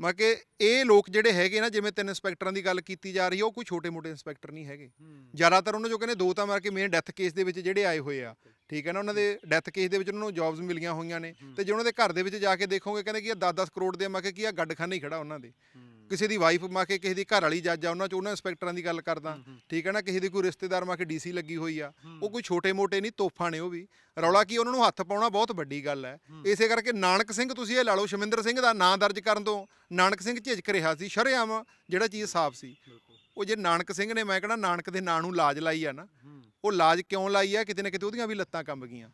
ਮੈਂ ਕਿ ਇਹ ਲੋਕ ਜਿਹੜੇ ਹੈਗੇ ਨਾ ਜਿਵੇਂ ਤਿੰਨ ਇੰਸਪੈਕਟਰਾਂ ਦੀ ਗੱਲ ਕੀਤੀ ਜਾ ਰਹੀ ਹੈ ਉਹ ਕੋਈ ਛੋਟੇ-ਮੋਟੇ ਇੰਸਪੈਕਟਰ ਨਹੀਂ ਹੈਗੇ। ਜ਼ਿਆਦਾਤਰ ਉਹਨਾਂ ਜੋ ਕਹਿੰਦੇ ਦੋ ਤਾਂ ਮਾਰ ਕੇ ਮੇਨ ਡੈਥ ਕੇਸ ਦੇ ਵਿੱਚ ਜਿਹੜੇ ਆਏ ਹੋਏ ਆ ਠੀਕ ਹੈ ਨਾ ਉਹਨਾਂ ਦੇ ਡੈਥ ਕੇਸ ਦੇ ਵਿੱਚ ਉਹਨਾਂ ਨੂੰ ਜੌਬਸ ਮਿਲੀਆਂ ਹੋਈਆਂ ਨੇ ਤੇ ਜੇ ਉਹਨਾਂ ਦੇ ਘਰ ਦੇ ਵਿੱਚ ਜਾ ਕੇ ਦੇਖੋਗੇ ਕਹਿੰਦੇ ਕਿ ਇਹ 10-10 ਕਰੋੜ ਦੇ ਮੈਂ ਕਿ ਕੀ ਆ ਗੱਡਖਾਨਾ ਹੀ ਖੜਾ ਉਹਨਾਂ ਦੇ। ਕਿਸੇ ਦੀ ਵਾਈਫ ਮਾ ਕੇ ਕਿਸੇ ਦੀ ਘਰ ਵਾਲੀ ਜੱਜ ਆ ਉਹਨਾਂ ਚ ਉਹਨਾਂ ਇੰਸਪੈਕਟਰਾਂ ਦੀ ਗੱਲ ਕਰਦਾ। ਠੀਕ ਹੈ ਨਾ ਕਿਸੇ ਦੀ ਕੋਈ ਰਿਸ਼ਤੇਦਾਰ ਮਾ ਕੇ ਡੀਸੀ ਲੱਗੀ ਹੋਈ ਆ। ਉਹ ਕੋਈ ਛੋਟੇ-ਮੋਟੇ ਨਹੀਂ ਤੋਹਫਾ ਨੇ ਉਹ ਵੀ। ਰੌਲਾ ਕੀ ਉਹਨਾਂ ਨੂੰ ਹੱਥ ਪਾਉਣਾ ਬਹੁਤ ਵੱਡੀ ਗੱਲ ਹੈ। ਇਸੇ ਕਰਕੇ ਨਾਨਕ ਸਿੰਘ ਤੁਸੀਂ ਇਹ ਲਾ ਲਓ ਸ਼ਮਿੰਦਰ ਸਿੰਘ ਦਾ ਨਾਂ ਦਰਜ ਕਰਨ ਤੋਂ ਨਾਨਕ ਸਿੰਘ ਝਿਜਕ ਰਿਹਾ ਸੀ ਸ਼ਰੇਆਮ ਜਿਹੜਾ ਚੀਜ਼ ਸਾਫ਼ ਸੀ। ਉਹ ਜੇ ਨਾਨਕ ਸਿੰਘ ਨੇ ਮੈਂ ਕਹਿੰਦਾ ਨਾਨਕ ਦੇ ਨਾਂ ਨੂੰ ਲਾਜ ਲਾਈ ਆ ਨਾ ਉਹ ਲਾਜ ਕਿਉਂ ਲਾਈ ਆ? ਕਿਤੇ ਨਾ ਕਿਤੇ ਉਹਦੀਆਂ ਵੀ ਲੱਤਾਂ ਕੰਬ ਗਈਆਂ।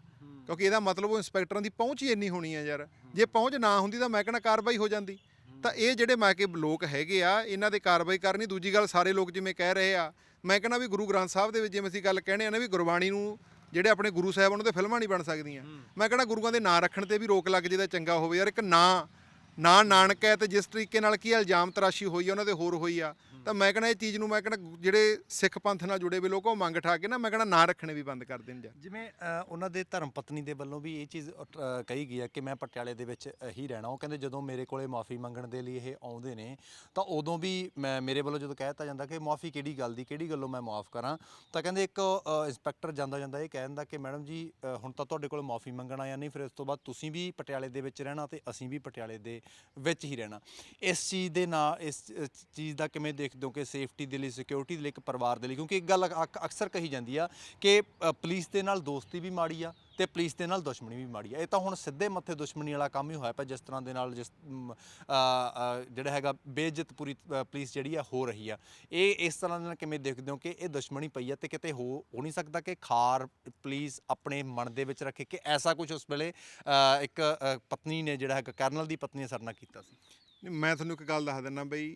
ਕਿਉਂਕਿ ਇਹਦਾ ਮਤਲਬ ਉਹ ਇੰਸਪੈਕਟਰਾਂ ਦੀ ਪਹੁੰਚ ਹੀ ਇੰਨੀ ਹੋਣੀ ਆ ਯਾਰ। ਜੇ ਪਹੁੰਚ ਨਾ ਹੁੰਦੀ ਤਾਂ ਮੈਂ ਕਹਿੰਦਾ ਕਾਰਵਾਈ ਹੋ ਜਾਂਦੀ। ਤਾਂ ਇਹ ਜਿਹੜੇ ਮੈਂ ਕਿ ਲੋਕ ਹੈਗੇ ਆ ਇਹਨਾਂ ਦੇ ਕਾਰਵਾਈ ਕਰਨੀ ਦੂਜੀ ਗੱਲ ਸਾਰੇ ਲੋਕ ਜਿਵੇਂ ਕਹਿ ਰਹੇ ਆ ਮੈਂ ਕਹਿੰਦਾ ਵੀ ਗੁਰੂ ਗ੍ਰੰਥ ਸਾਹਿਬ ਦੇ ਵਿੱਚ ਜਿਵੇਂ ਅਸੀਂ ਗੱਲ ਕਹਿੰਦੇ ਆ ਨਾ ਵੀ ਗੁਰਬਾਣੀ ਨੂੰ ਜਿਹੜੇ ਆਪਣੇ ਗੁਰੂ ਸਾਹਿਬ ਉਹਨਾਂ ਦੇ ਫਿਲਮਾਂ ਨਹੀਂ ਬਣ ਸਕਦੀਆਂ। ਮੈਂ ਕਹਿੰਦਾ ਗੁਰੂਆਂ ਦੇ ਨਾਂ ਰੱਖਣ ਤੇ ਵੀ ਰੋਕ ਲੱਗ ਜੇ ਤਾਂ ਚੰਗਾ ਹੋਵੇ ਯਾਰ ਇੱਕ ਨਾਂ ਨਾ ਨਾਨਕ ਹੈ ਤੇ ਜਿਸ ਤਰੀਕੇ ਨਾਲ ਕੀ ਆ ਇਲਜ਼ਾਮ ਤਰਾਸ਼ੀ ਹੋਈ ਆ, ਉਹਨਾਂ ਦੇ ਹੋਰ ਹੋਈ ਆ, ਤਾਂ ਮੈਂ ਕਹਿੰਦਾ ਇਹ ਚੀਜ਼ ਨੂੰ ਮੈਂ ਕਹਿੰਦਾ ਜਿਹੜੇ ਸਿੱਖ ਪੰਥ ਨਾਲ ਜੁੜੇ ਹੋਏ ਲੋਕ ਉਹ ਮੰਗ ਠਾ ਕੇ ਨਾ ਮੈਂ ਕਹਿੰਦਾ ਨਾ ਰੱਖਣੇ ਵੀ ਬੰਦ ਕਰ ਦੇਣ ਜਾ। ਜਿਵੇਂ ਉਹਨਾਂ ਦੇ ਧਰਮ ਪਤਨੀ ਦੇ ਵੱਲੋਂ ਵੀ ਇਹ ਚੀਜ਼ ਕਹੀ ਗਈ ਆ ਕਿ ਮੈਂ ਪਟਿਆਲੇ ਦੇ ਵਿੱਚ ਹੀ ਰਹਿਣਾ। ਉਹ ਕਹਿੰਦੇ ਜਦੋਂ ਮੇਰੇ ਕੋਲੇ ਮਾਫੀ ਮੰਗਣ ਦੇ ਲਈ ਇਹ ਆਉਂਦੇ ਨੇ, ਤਾਂ ਉਦੋਂ ਵੀ ਮੈਂ, ਮੇਰੇ ਵੱਲੋਂ ਜਦੋਂ ਕਹਿਤਾ ਜਾਂਦਾ ਕਿ ਮਾਫੀ ਕਿਹੜੀ ਗੱਲ ਦੀ, ਕਿਹੜੀ ਗੱਲੋਂ ਮੈਂ ਮਾਫ ਕਰਾਂ, ਤਾਂ ਕਹਿੰਦੇ ਇੱਕ ਇੰਸਪੈਕਟਰ ਜਾਂਦਾ ਜਾਂਦਾ ਇਹ ਕਹਿ ਦਿੰਦਾ ਕਿ ਮੈਡਮ ਜੀ ਹੁਣ ਤਾਂ ਤੁਹਾਡੇ ਕੋਲ ਮਾਫੀ ਮੰਗਣ ਆਇਆ ਨਹੀਂ, ਫਿਰ ਇਸ ਤੋਂ ਬਾਅਦ ਤੁਸੀਂ ਵੀ ਪਟਿਆਲੇ ਦੇ ਵਿੱਚ ਰਹਿਣਾ ਤੇ ਅਸੀਂ ਵੀ ਪਟਿਆਲੇ ਦੇ ਵਿੱਚ ਹੀ ਰਹਿਣਾ। ਇਸ ਚੀਜ਼ ਦੇ ਨਾਲ ਇਸ ਚੀਜ਼ ਦਾ ਕਿਵੇਂ ਦੇਖਦੇ ਹੋ ਕਿ ਸੇਫਟੀ ਦੇ ਲਈ ਸਿਕਿਉਰਿਟੀ ਦੇ ਲਈ ਇੱਕ ਪਰਿਵਾਰ ਦੇ ਲਈ? ਕਿਉਂਕਿ ਇੱਕ ਗੱਲ ਅਕ- ਅਕਸਰ ਕਹੀ ਜਾਂਦੀ ਆ ਕਿ ਅ, ਪੁਲਿਸ ਦੇ ਨਾਲ ਦੋਸਤੀ ਵੀ ਮਾੜੀ ਆ। ਤੇ ਪੁਲਿਸ ਦੇ ਨਾਲ ਦੁਸ਼ਮਣੀ ਵੀ ਮਾੜੀ ਆ। ਇਹ ਤਾਂ ਹੁਣ ਸਿੱਧੇ ਮੱਥੇ ਦੁਸ਼ਮਣੀ ਵਾਲਾ ਕੰਮ ਹੀ ਹੋਇਆ ਪਿਆ ਜਿਸ ਤਰ੍ਹਾਂ ਦੇ ਨਾਲ ਜਿਸ ਜਿਹੜਾ ਹੈਗਾ ਬੇਇੱਜ਼ਤ ਪੂਰੀ ਅ, ਪੁਲਿਸ ਜਿਹੜੀ ਆ ਹੋ ਰਹੀ ਆ। ਇਹ ਇਸ ਤਰ੍ਹਾਂ ਦੇ ਨਾਲ ਕਿਵੇਂ ਦੇਖਦੇ ਹੋ ਕਿ ਇਹ ਦੁਸ਼ਮਣੀ ਪਈ ਆ ਤੇ ਕਿਤੇ ਹੋ ਹੋ ਨਹੀਂ ਸਕਦਾ ਕਿ ਖਾਰ ਪੁਲਿਸ ਆਪਣੇ ਮਨ ਦੇ ਵਿੱਚ ਰੱਖੇ ਕਿ ਐਸਾ ਕੁਝ ਉਸ ਵੇਲੇ ਇੱਕ ਪਤਨੀ ਨੇ ਜਿਹੜਾ ਹੈਗਾ ਕਰਨਲ ਦੀ ਪਤਨੀ ਨੇ ਸਰਨਾ ਕੀਤਾ ਸੀ? ਮੈਂ ਤੁਹਾਨੂੰ ਇੱਕ ਗੱਲ ਦੱਸ ਦਿੰਦਾ ਬਈ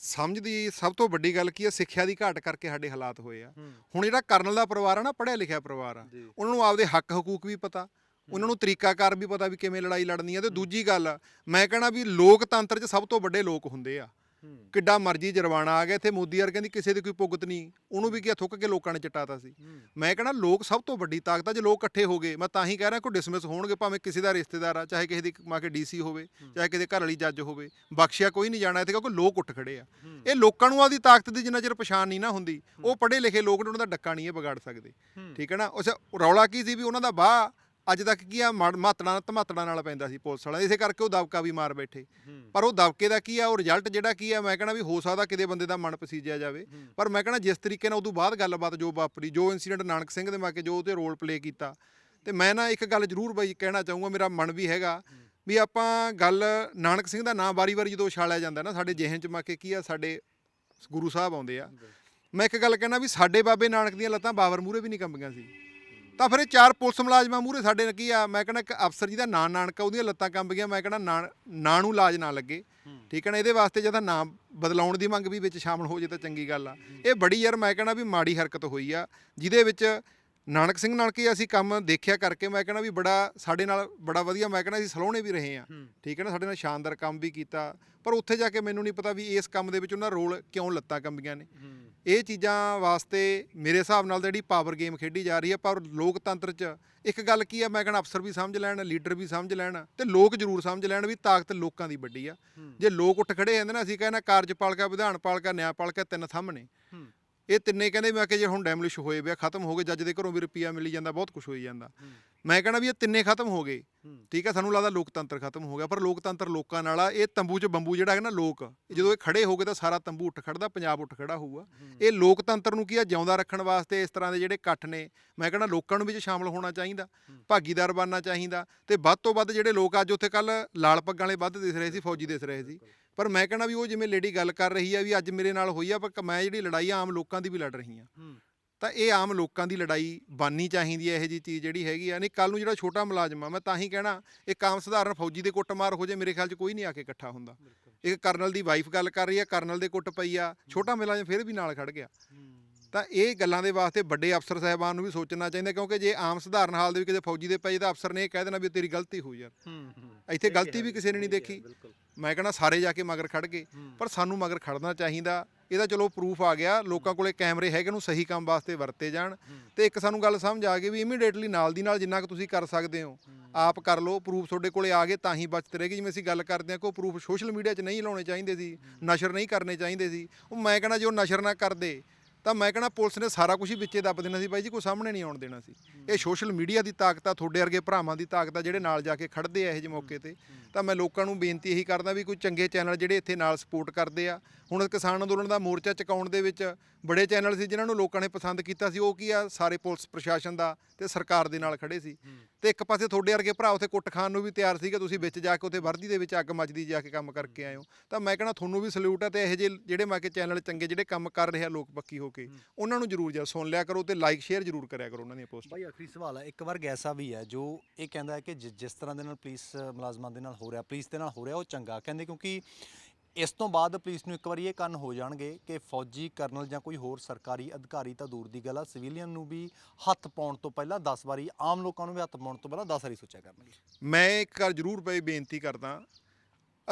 ਸਮਝ ਦੀ ਸਭ ਤੋਂ ਵੱਡੀ ਗੱਲ ਕੀ ਹੈ ਸਿੱਖਿਆ ਦੀ ਘਾਟ ਕਰਕੇ ਸਾਡੇ ਹਾਲਾਤ ਹੋਏ ਆ। ਹੁਣ ਜਿਹੜਾ ਕਰਨਲ ਦਾ ਪਰਿਵਾਰ ਆ ਨਾ ਪੜ੍ਹਿਆ ਲਿਖਿਆ ਪਰਿਵਾਰ ਆ। ਉਹਨਾਂ ਨੂੰ ਆਪਦੇ ਹੱਕ ਹਕੂਕ ਵੀ ਪਤਾ ਉਹਨਾਂ ਨੂੰ ਤਰੀਕਾਕਾਰ ਵੀ ਪਤਾ ਵੀ ਕਿਵੇਂ ਲੜਾਈ ਲੜਨੀ ਆ ਤੇ ਦੂਜੀ ਗੱਲ ਮੈਂ ਕਹਿਣਾ ਵੀ ਲੋਕਤੰਤਰ 'ਚ ਸਭ ਤੋਂ ਵੱਡੇ ਲੋਕ ਹੁੰਦੇ ਆ। ਕਿੱਡਾ ਮਰਜ਼ੀ ਜਰਵਾਣਾ ਆ ਗਿਆ ਇੱਥੇ ਮੋਦੀ ਯਾਰ ਕਹਿੰਦੀ ਕਿਸੇ ਦੀ ਕੋਈ ਭੁਗਤ ਨਹੀਂ। ਉਹਨੂੰ ਵੀ ਕੀ ਥੁੱਕ ਕੇ ਲੋਕਾਂ ਨੇ ਚਟਾਤਾ ਸੀ। ਮੈਂ ਕਹਿੰਦਾ ਲੋਕ ਸਭ ਤੋਂ ਵੱਡੀ ਤਾਕਤ ਆ ਜੇ ਲੋਕ ਇਕੱਠੇ ਹੋ ਗਏ ਮੈਂ ਤਾਂ ਹੀ ਕਹਿ ਰਿਹਾ ਕੋਈ ਡਿਸਮਿਸ ਹੋਣਗੇ ਭਾਵੇਂ ਕਿਸੇ ਦਾ ਰਿਸ਼ਤੇਦਾਰ ਆ ਚਾਹੇ ਕਿਸੇ ਦੀ ਮਾ ਕੇ ਡੀਸੀ ਹੋਵੇ ਚਾਹੇ ਕਿਸੇ ਘਰ ਵਾਲੀ ਜੱਜ ਹੋਵੇ ਬਖਸ਼ਿਆ ਕੋਈ ਨਹੀਂ ਜਾਣਾ ਇੱਥੇ ਕਿਉਂਕਿ ਲੋਕ ਉੱਠ ਖੜੇ ਆ। ਇਹ ਲੋਕਾਂ ਨੂੰ ਆਦੀ ਤਾਕਤ ਦੀ ਜਿੰਨਾ ਚਿਰ ਪਛਾਣ ਨਹੀਂ ਨਾ ਹੁੰਦੀ ਉਹ ਪੜ੍ਹੇ ਲਿਖੇ ਲੋਕ ਉਹਨਾਂ ਦਾ ਡੱਕਾ ਨਹੀਂ ਇਹ ਵਿਗਾੜ ਸਕਦੇ। ਠੀਕ ਹੈ ਨਾ? ਉਸ ਰੌਲਾ ਕੀ ਸੀ ਵੀ ਉਹਨਾਂ ਦਾ ਬਾਹ ਅੱਜ ਤੱਕ ਕੀ ਆ ਮਾਤੜਾ ਧਮਾਤੜਾ ਨਾਲ ਪੈਂਦਾ ਸੀ ਪੁਲਿਸ ਵਾਲਾ ਇਸੇ ਕਰਕੇ ਉਹ ਦਬਕਾ ਵੀ ਮਾਰ ਬੈਠੇ। ਪਰ ਉਹ ਦਬਕੇ ਦਾ ਕੀ ਆ ਉਹ ਰਿਜ਼ਲਟ ਜਿਹੜਾ ਕੀ ਆ ਮੈਂ ਕਹਿੰਦਾ ਵੀ ਹੋ ਸਕਦਾ ਕਿਤੇ ਬੰਦੇ ਦਾ ਮਨ ਪਸੀਜਿਆ ਜਾਵੇ। ਪਰ ਮੈਂ ਕਹਿੰਦਾ ਜਿਸ ਤਰੀਕੇ ਨਾਲ ਉਦੋਂ ਬਾਅਦ ਗੱਲਬਾਤ ਜੋ ਵਾਪਰੀ ਜੋ ਇਨਸੀਡੈਂਟ ਨਾਨਕ ਸਿੰਘ ਦੇ ਮਾਕੇ ਜੋ ਉਹਤੇ ਰੋਲ ਪਲੇ ਕੀਤਾ ਤੇ ਮੈਂ ਨਾ ਇੱਕ ਗੱਲ ਜ਼ਰੂਰ ਬਈ ਕਹਿਣਾ ਚਾਹੂੰਗਾ ਮੇਰਾ ਮਨ ਵੀ ਹੈਗਾ ਵੀ ਆਪਾਂ ਗੱਲ ਨਾਨਕ ਸਿੰਘ ਦਾ ਨਾਮ ਵਾਰੀ-ਵਾਰੀ ਜਦੋਂ ਉਛਾਲਿਆ ਜਾਂਦਾ ਨਾ ਸਾਡੇ ਜਿਹਨ ਚ ਮਾਕੇ ਕੀ ਆ ਸਾਡੇ ਗੁਰੂ ਸਾਹਿਬ ਆਉਂਦੇ ਆ। ਮੈਂ ਇੱਕ ਗੱਲ ਕਹਿਣਾ ਵੀ ਸਾਡੇ ਬਾਬੇ ਨਾਨਕ ਦੀਆਂ ਲੱਤਾਂ ਬਾਬਰ ਮੂਰੇ ਵੀ ਨਹੀਂ ਕੰਬੀਆਂ ਸੀ। ਤਾਂ ਫਿਰ ਇਹ ਚਾਰ ਪੁਲਿਸ ਮੁਲਾਜ਼ਮਾਂ ਮੂਰੇ ਸਾਡੇ ਨਾਲ ਕੀ ਆ ਮੈਂ ਕਹਿੰਦਾ ਇੱਕ ਅਫਸਰ ਜੀ ਦਾ ਨਾਂ ਨਾਨਕਾ ਉਹਦੀਆਂ ਲੱਤਾਂ ਕੰਬ ਗਈਆਂ ਮੈਂ ਕਹਿੰਦਾ ਨਾਂ ਨਾਂ ਨੂੰ ਲਾਜ ਨਾ ਲੱਗੇ। ਠੀਕ ਹੈ ਨਾ ਇਹਦੇ ਵਾਸਤੇ ਜਦੋਂ ਨਾਮ ਬਦਲਾਉਣ ਦੀ ਮੰਗ ਵੀ ਵਿੱਚ ਸ਼ਾਮਲ ਹੋ ਜੇ ਤਾਂ ਚੰਗੀ ਗੱਲ ਆ। ਇਹ ਬੜੀ ਯਾਰ ਮੈਂ ਕਹਿੰਦਾ ਵੀ ਮਾੜੀ ਹਰਕਤ ਹੋਈ ਆ ਜਿਹਦੇ ਵਿੱਚ ਨਾਨਕ ਸਿੰਘ ਨਾਲ ਕੀ ਅਸੀਂ ਕੰਮ ਦੇਖਿਆ ਕਰਕੇ ਮੈਂ ਕਹਿੰਦਾ ਵੀ ਬੜਾ ਸਾਡੇ ਨਾਲ ਬੜਾ ਵਧੀਆ ਮੈਂ ਕਹਿੰਦਾ ਅਸੀਂ ਸਲੋਹਣੇ ਵੀ ਰਹੇ ਆ। ਠੀਕ ਹੈ ਨਾ ਸਾਡੇ ਨਾਲ ਸ਼ਾਨਦਾਰ ਕੰਮ ਵੀ ਕੀਤਾ ਪਰ ਉੱਥੇ ਜਾ ਕੇ ਮੈਨੂੰ ਨਹੀਂ ਪਤਾ ਵੀ ਇਸ ਕੰਮ ਦੇ ਵਿੱਚ ਉਹਨਾਂ ਰੋਲ ਕਿਉਂ ਲੱਤਾਂ ਕੰਬੀਆਂ ਨੇ। ਇਹ ਚੀਜ਼ਾਂ ਵਾਸਤੇ ਮੇਰੇ ਹਿਸਾਬ ਨਾਲ ਤਾਂ ਜਿਹੜੀ ਪਾਵਰ ਗੇਮ ਖੇਡੀ ਜਾ ਰਹੀ ਹੈ ਪਰ ਲੋਕਤੰਤਰ 'ਚ ਇੱਕ ਗੱਲ ਕੀ ਆ ਮੈਂ ਕਹਿੰਦਾ ਅਫਸਰ ਵੀ ਸਮਝ ਲੈਣ ਲੀਡਰ ਵੀ ਸਮਝ ਲੈਣ ਤੇ ਲੋਕ ਜ਼ਰੂਰ ਸਮਝ ਲੈਣ ਵੀ ਤਾਕਤ ਲੋਕਾਂ ਦੀ ਵੱਡੀ ਆ। ਜੇ ਲੋਕ ਉੱਠ ਖੜੇ ਜਾਂਦੇ ਨਾ ਅਸੀਂ ਕਹਿੰਦਾ ਕਾਰਜਪਾਲਿਕਾ ਵਿਧਾਨ ਪਾਲਿਕਾ ਨਿਆਂਪਾਲਿਕਾ ਤਿੰਨ ਸਾਹਮਣੇ। ਇਹ ਤਿੰਨੇ ਕਹਿੰਦੇ ਮੈਂ ਕਿ ਜੇ ਹੁਣ ਡੈਮਲਿਸ਼ ਹੋਏ ਪਿਆ ਖਤਮ ਹੋ ਗਏ ਜੱਜ ਦੇ ਘਰੋਂ ਵੀ ਰੁਪਈਆ ਮਿਲੀ ਜਾਂਦਾ ਬਹੁਤ ਕੁਝ ਹੋਈ ਜਾਂਦਾ। ਮੈਂ ਕਹਿੰਦਾ ਵੀ ਇਹ ਤਿੰਨੇ ਖਤਮ ਹੋ ਗਏ। ਠੀਕ ਹੈ ਸਾਨੂੰ ਲੱਗਦਾ ਲੋਕਤੰਤਰ ਖਤਮ ਹੋ ਗਿਆ ਪਰ ਲੋਕਤੰਤਰ ਲੋਕਾਂ ਨਾਲ ਆ ਇਹ ਤੰਬੂ 'ਚ ਬੰਬੂ ਜਿਹੜਾ ਹੈ ਨਾ ਲੋਕ ਜਦੋਂ ਇਹ ਖੜੇ ਹੋ ਗਏ ਤਾਂ ਸਾਰਾ ਤੰਬੂ ਉੱਠ ਖੜਦਾ ਪੰਜਾਬ ਉੱਠ ਖੜਾ ਹੋਊਗਾ। ਇਹ ਲੋਕਤੰਤਰ ਨੂੰ ਕੀ ਆ ਜਿਉਂਦਾ ਰੱਖਣ ਵਾਸਤੇ ਇਸ ਤਰ੍ਹਾਂ ਦੇ ਜਿਹੜੇ ਇਕੱਠ ਨੇ ਮੈਂ ਕਹਿੰਦਾ ਲੋਕਾਂ ਨੂੰ ਵਿੱਚ ਸ਼ਾਮਲ ਹੋਣਾ ਚਾਹੀਦਾ ਭਾਗੀਦਾਰ ਬਣਨਾ ਚਾਹੀਦਾ ਤੇ ਵੱਧ ਤੋਂ ਵੱਧ ਜਿਹੜੇ ਲੋਕ ਅੱਜ ਉੱਥੇ ਕੱਲ ਲਾਲ ਪੱਗਾਂ ਵਾਲੇ ਵੱਧ ਦਿਸ ਰਹੇ ਸੀ ਫੌਜੀ ਦਿਸ ਰਹੇ ਸੀ। ਪਰ ਮੈਂ ਕਹਿੰਦਾ ਵੀ ਉਹ ਜਿਵੇਂ ਲੇਡੀ ਗੱਲ ਕਰ ਰਹੀ ਆ ਵੀ ਅੱਜ ਮੇਰੇ ਨਾਲ ਹੋਈ ਆ ਪਰ ਮੈਂ ਜਿਹੜੀ ਲੜਾਈ ਆਮ ਲੋਕਾਂ ਦੀ ਵੀ ਲੜ ਰਹੀ ਆ। ਤਾਂ ਇਹ ਆਮ ਲੋਕਾਂ ਦੀ ਲੜਾਈ ਬਾਨੀ ਚਾਹੀਦੀ ਹੈ ਇਹ ਜੀ ਚੀਜ਼ ਜਿਹੜੀ ਹੈਗੀ ਆ। ਨਹੀਂ ਕੱਲ ਨੂੰ ਜਿਹੜਾ ਛੋਟਾ ਮੁਲਾਜ਼ਮ ਆ ਮੈਂ ਤਾਂ ਹੀ ਕਹਿਣਾ ਇੱਕ ਆਮ ਸਧਾਰਨ ਫੌਜੀ ਦੇ ਕੁੱਟਮਾਰ ਹੋ ਜੇ ਮੇਰੇ ਖਿਆਲ 'ਚ ਕੋਈ ਨਹੀਂ ਆ ਕੇ ਇਕੱਠਾ ਹੁੰਦਾ। ਇੱਕ ਕਰਨਲ ਦੀ ਵਾਈਫ ਗੱਲ ਕਰ ਰਹੀ ਆ ਕਰਨਲ ਦੇ ਕੁੱਟ ਪਈ ਆ ਛੋਟਾ ਮੁਲਾਜ਼ਮ ਫਿਰ ਵੀ ਨਾਲ ਖੜ ਗਿਆ। ਤਾਂ ਇਹ ਗੱਲਾਂ ਦੇ ਵਾਸਤੇ ਵੱਡੇ ਅਫਸਰ ਸਾਹਿਬਾਨ ਨੂੰ ਵੀ ਸੋਚਣਾ ਚਾਹੀਦਾ ਕਿਉਂਕਿ ਜੇ ਆਮ ਸਧਾਰਨ ਹਾਲ ਦੇ ਵਿੱਚ ਕਿਤੇ ਫੌਜੀ ਦੇ ਪਏ ਤਾਂ ਅਫਸਰ ਨੇ ਇਹ ਕਹਿ ਦੇਣਾ ਵੀ ਤੇਰੀ ਗਲਤੀ ਹੋਈ ਯਾਰ ਇੱਥੇ ਗਲਤੀ ਵੀ ਕਿਸੇ ਨੇ ਨਹੀਂ ਦੇਖੀ। ਮੈਂ ਕਹਿੰਦਾ ਸਾਰੇ ਜਾ ਕੇ ਮਗਰ ਖੜ ਗਏ ਪਰ ਸਾਨੂੰ ਮਗਰ ਖੜਨਾ ਚਾਹੀਦਾ। ਇਹਦਾ ਚਲੋ ਪ੍ਰੂਫ ਆ ਗਿਆ ਲੋਕਾਂ ਕੋਲੇ ਕੈਮਰੇ ਹੈਗੇ ਨੂੰ ਸਹੀ ਕੰਮ ਵਾਸਤੇ ਵਰਤੇ ਜਾਣ। ਤੇ ਇੱਕ ਸਾਨੂੰ ਗੱਲ ਸਮਝ ਆ ਗਈ ਵੀ ਇਮੀਡੀਏਟਲੀ ਨਾਲ ਦੀ ਨਾਲ ਜਿੰਨਾ ਕੁ ਤੁਸੀਂ ਕਰ ਸਕਦੇ ਹੋ ਆਪ ਕਰ ਲਓ ਪ੍ਰੂਫ ਤੁਹਾਡੇ ਕੋਲੇ ਆ ਗਏ ਤਾਂ ਹੀ ਬਚਤ ਰਹੇਗੀ। ਜਿਵੇਂ ਅਸੀਂ ਗੱਲ ਕਰਦੇ ਹਾਂ ਕਿ ਉਹ ਪ੍ਰੂਫ ਸੋਸ਼ਲ ਮੀਡੀਆ 'ਚ ਨਹੀਂ ਲਾਉਣੇ ਚਾਹੀਦੇ ਸੀ ਨਸ਼ਰ ਨਹੀਂ ਕਰਨੇ ਚਾਹੀਦੇ ਸੀ। ਉਹ ਮੈਂ ਕਹਿੰਦਾ ਜੇ ਉਹ ਨਸ਼ਰ ਨਾ ਕਰਦੇ ਤਾਂ ਮੈਂ ਕਹਿੰਦਾ ਪੁਲਿਸ ਨੇ ਸਾਰਾ ਕੁਝ ਹੀ ਵਿੱਚੇ ਦੱਬ ਦੇਣਾ ਸੀ ਬਾਈ ਜੀ, ਕੋਈ ਸਾਹਮਣੇ ਨਹੀਂ ਆਉਣ ਦੇਣਾ ਸੀ। ਇਹ ਸੋਸ਼ਲ ਮੀਡੀਆ ਦੀ ਤਾਕਤ ਆ, ਤੁਹਾਡੇ ਵਰਗੇ ਭਰਾਵਾਂ ਦੀ ਤਾਕਤ ਆ, ਜਿਹੜੇ ਨਾਲ ਜਾ ਕੇ ਖੜਦੇ ਆ ਇਹੋ ਜਿਹੇ ਮੌਕੇ ਤੇ। ਤਾਂ ਮੈਂ ਲੋਕਾਂ ਨੂੰ ਬੇਨਤੀ ਇਹੀ ਕਰਦਾ ਵੀ ਕੋਈ ਚੰਗੇ ਚੈਨਲ ਜਿਹੜੇ ਇੱਥੇ ਨਾਲ ਸਪੋਰਟ ਕਰਦੇ ਆ, ਹੁਣ ਕਿਸਾਨ ਅੰਦੋਲਨ ਦਾ ਮੋਰਚਾ ਚੁਕਾਉਣ ਦੇ ਵਿੱਚ ਬੜੇ ਚੈਨਲ ਸੀ ਜਿਨ੍ਹਾਂ ਨੂੰ ਲੋਕਾਂ ਨੇ ਪਸੰਦ ਕੀਤਾ ਸੀ ਉਹ ਕੀ ਆ ਸਾਰੇ ਪੁਲਿਸ ਪ੍ਰਸ਼ਾਸਨ ਦਾ ਤੇ ਸਰਕਾਰ ਦੇ ਨਾਲ ਖੜੇ ਸੀ। ਤੇ ਇੱਕ ਪਾਸੇ ਤੁਹਾਡੇ ਵਰਗੇ ਭਰਾ ਉੱਥੇ ਕੁੱਟ ਖਾਣ ਨੂੰ ਵੀ ਤਿਆਰ ਸੀਗੇ ਤੁਸੀਂ ਵਿੱਚ ਜਾ ਕੇ ਉੱਥੇ ਵਰਦੀ ਦੇ ਵਿੱਚ ਅੱਗ ਮੱਚਦੀ ਜਾ ਕੇ ਕੰਮ ਕਰਕੇ ਆਏ ਹੋ। ਤਾਂ ਮੈਂ ਕਹਿੰਦਾ ਤੁਹਾਨੂੰ ਵੀ ਸਲੂਟ ਹੈ ਤੇ ਇਹੋ ਜਿਹੇ ਜਿਹੜੇ ਮੈਂ ਕਿ ਚੈਨਲ ਚੰਗੇ ਜਿਹੜੇ ਕੰਮ ਕਰ ਰਹੇ ਆ ਲੋਕ ਪੱਕੀ ਹੋ ਕੇ ਉਹਨਾਂ ਨੂੰ ਜਰੂਰ ਜਰ ਸੁਣ ਲਿਆ ਕਰੋ ਤੇ ਲਾਈਕ ਸ਼ੇਅਰ ਜਰੂਰ ਕਰਿਆ ਕਰੋ ਉਹਨਾਂ ਦੀਆਂ ਪੋਸਟ। ਭਾਈ ਆਖਰੀ ਸਵਾਲ ਹੈ ਇੱਕ ਵਾਰ ਐਸਾ ਵੀ ਹੈ ਜੋ ਇਹ ਕਹਿੰਦਾ ਹੈ ਕਿ ਜਿ- ਜਿਸ ਤਰ੍ਹਾਂ ਦੇ ਨਾਲ ਪੁਲਿਸ ਮੁਲਾਜ਼ਮਾਂ ਦੇ ਨਾਲ ਹੋ ਰਿਹਾ ਪੁਲਿਸ ਦੇ ਨਾਲ ਹੋ ਰਿਹਾ ਉਹ ਚੰਗਾ। ਕਹਿੰਦੇ ਕਿਉਂਕਿ ਇਸ ਤੋਂ ਬਾਅਦ ਪੁਲਿਸ ਨੂੰ ਇੱਕ ਵਾਰੀ ਇਹ ਕੰਨ ਹੋ ਜਾਣਗੇ ਕਿ ਫੌਜੀ ਕਰਨਲ ਜਾਂ ਕੋਈ ਹੋਰ ਸਰਕਾਰੀ ਅਧਿਕਾਰੀ ਤਾਂ ਦੂਰ ਦੀ ਗੱਲ ਆ, ਸਿਵੀਲੀਅਨ ਨੂੰ ਵੀ ਹੱਥ ਪਾਉਣ ਤੋਂ ਪਹਿਲਾਂ 10 ਵਾਰੀ, ਆਮ ਲੋਕਾਂ ਨੂੰ ਵੀ ਹੱਥ ਪਾਉਣ ਤੋਂ ਪਹਿਲਾਂ 10 ਵਾਰੀ ਸੋਚਿਆ ਕਰਨਗੇ। ਮੈਂ ਇੱਕ ਗੱਲ ਜਰੂਰ ਬਈ ਬੇਨਤੀ ਕਰਦਾ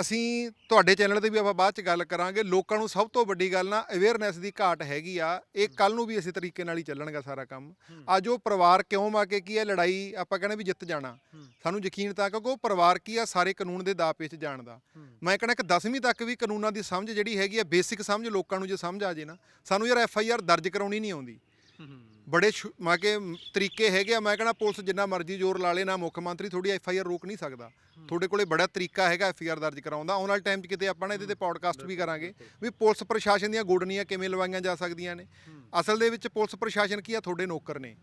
ਅਸੀਂ ਤੁਹਾਡੇ ਚੈਨਲ ਤੇ ਵੀ ਆਪਾਂ ਬਾਅਦ ਚ ਗੱਲ ਕਰਾਂਗੇ। ਲੋਕਾਂ ਨੂੰ ਸਭ ਤੋਂ ਵੱਡੀ ਗੱਲ ਨਾ ਅਵੇਅਰਨੈਸ ਦੀ ਘਾਟ ਹੈਗੀ ਆ। ਇਹ ਕੱਲ ਨੂੰ ਵੀ ਇਸੇ ਤਰੀਕੇ ਨਾਲ ਹੀ ਚੱਲਣਗਾ ਸਾਰਾ ਕੰਮ। ਅੱਜ ਉਹ ਪਰਿਵਾਰ ਕਿਉਂ ਮਾ ਕੇ ਕੀ ਹੈ ਲੜਾਈ ਆਪਾਂ ਕਹਿੰਦੇ ਵੀ ਜਿੱਤ ਜਾਣਾ। ਸਾਨੂੰ ਯਕੀਨ ਤਾਂ ਕਿਉਂਕਿ ਉਹ ਪਰਿਵਾਰ ਕੀ ਆ ਸਾਰੇ ਕਾਨੂੰਨ ਦੇ ਦਾਅ ਪੇਚ ਜਾਣਦਾ ਮੈਂ ਕਹਿੰਦਾ ਕਿ 10ਵੀਂ ਤੱਕ ਵੀ ਕਾਨੂੰਨਾਂ ਦੀ ਸਮਝ ਜਿਹੜੀ ਹੈਗੀ ਆ ਬੇਸਿਕ ਸਮਝ ਲੋਕਾਂ ਨੂੰ ਜੇ ਸਮਝ ਆ ਜੇ ਨਾ ਸਾਨੂੰ ਯਾਰ ਐਫ ਆਈ ਆਰ ਦਰਜ ਕਰਾਉਣੀ ਨਹੀਂ ਆਉਂਦੀ। ਬੜੇ ਮੈਂ ਕਿ ਤਰੀਕੇ ਹੈਗੇ ਆ। ਮੈਂ ਕਹਿੰਦਾ ਪੁਲਿਸ ਜਿੰਨਾ ਮਰਜ਼ੀ ਜ਼ੋਰ ਲਾ ਲੇ ਨਾ ਮੁੱਖ ਮੰਤਰੀ ਥੋੜੀ ਐਫ ਆਈ ਆਰ ਰੋਕ ਨਹੀਂ ਸਕਦਾ। ਤੁਹਾਡੇ ਕੋਲੇ ਬੜਾ ਤਰੀਕਾ ਹੈਗਾ ਐਫ ਆਈ ਆਰ ਦਰਜ ਕਰਾਉਣ ਦਾ। ਆਉਣ ਵਾਲੇ ਟਾਈਮ 'ਚ ਕਿਤੇ ਆਪਾਂ ਨੇ ਇਹਦੇ ਤੇ ਪੌਡਕਾਸਟ ਵੀ ਕਰਾਂਗੇ ਵੀ ਪੁਲਿਸ ਪ੍ਰਸ਼ਾਸਨ ਦੀਆਂ ਗੋਡਨੀਆਂ ਕਿਵੇਂ ਲਵਾਈਆਂ ਜਾ ਸਕਦੀਆਂ ਨੇ। ਅਸਲ ਦੇ ਵਿੱਚ ਪੁਲਿਸ ਪ੍ਰਸ਼ਾਸਨ ਕੀ ਆ? ਤੁਹਾਡੇ ਨੌਕਰ ਨੇ।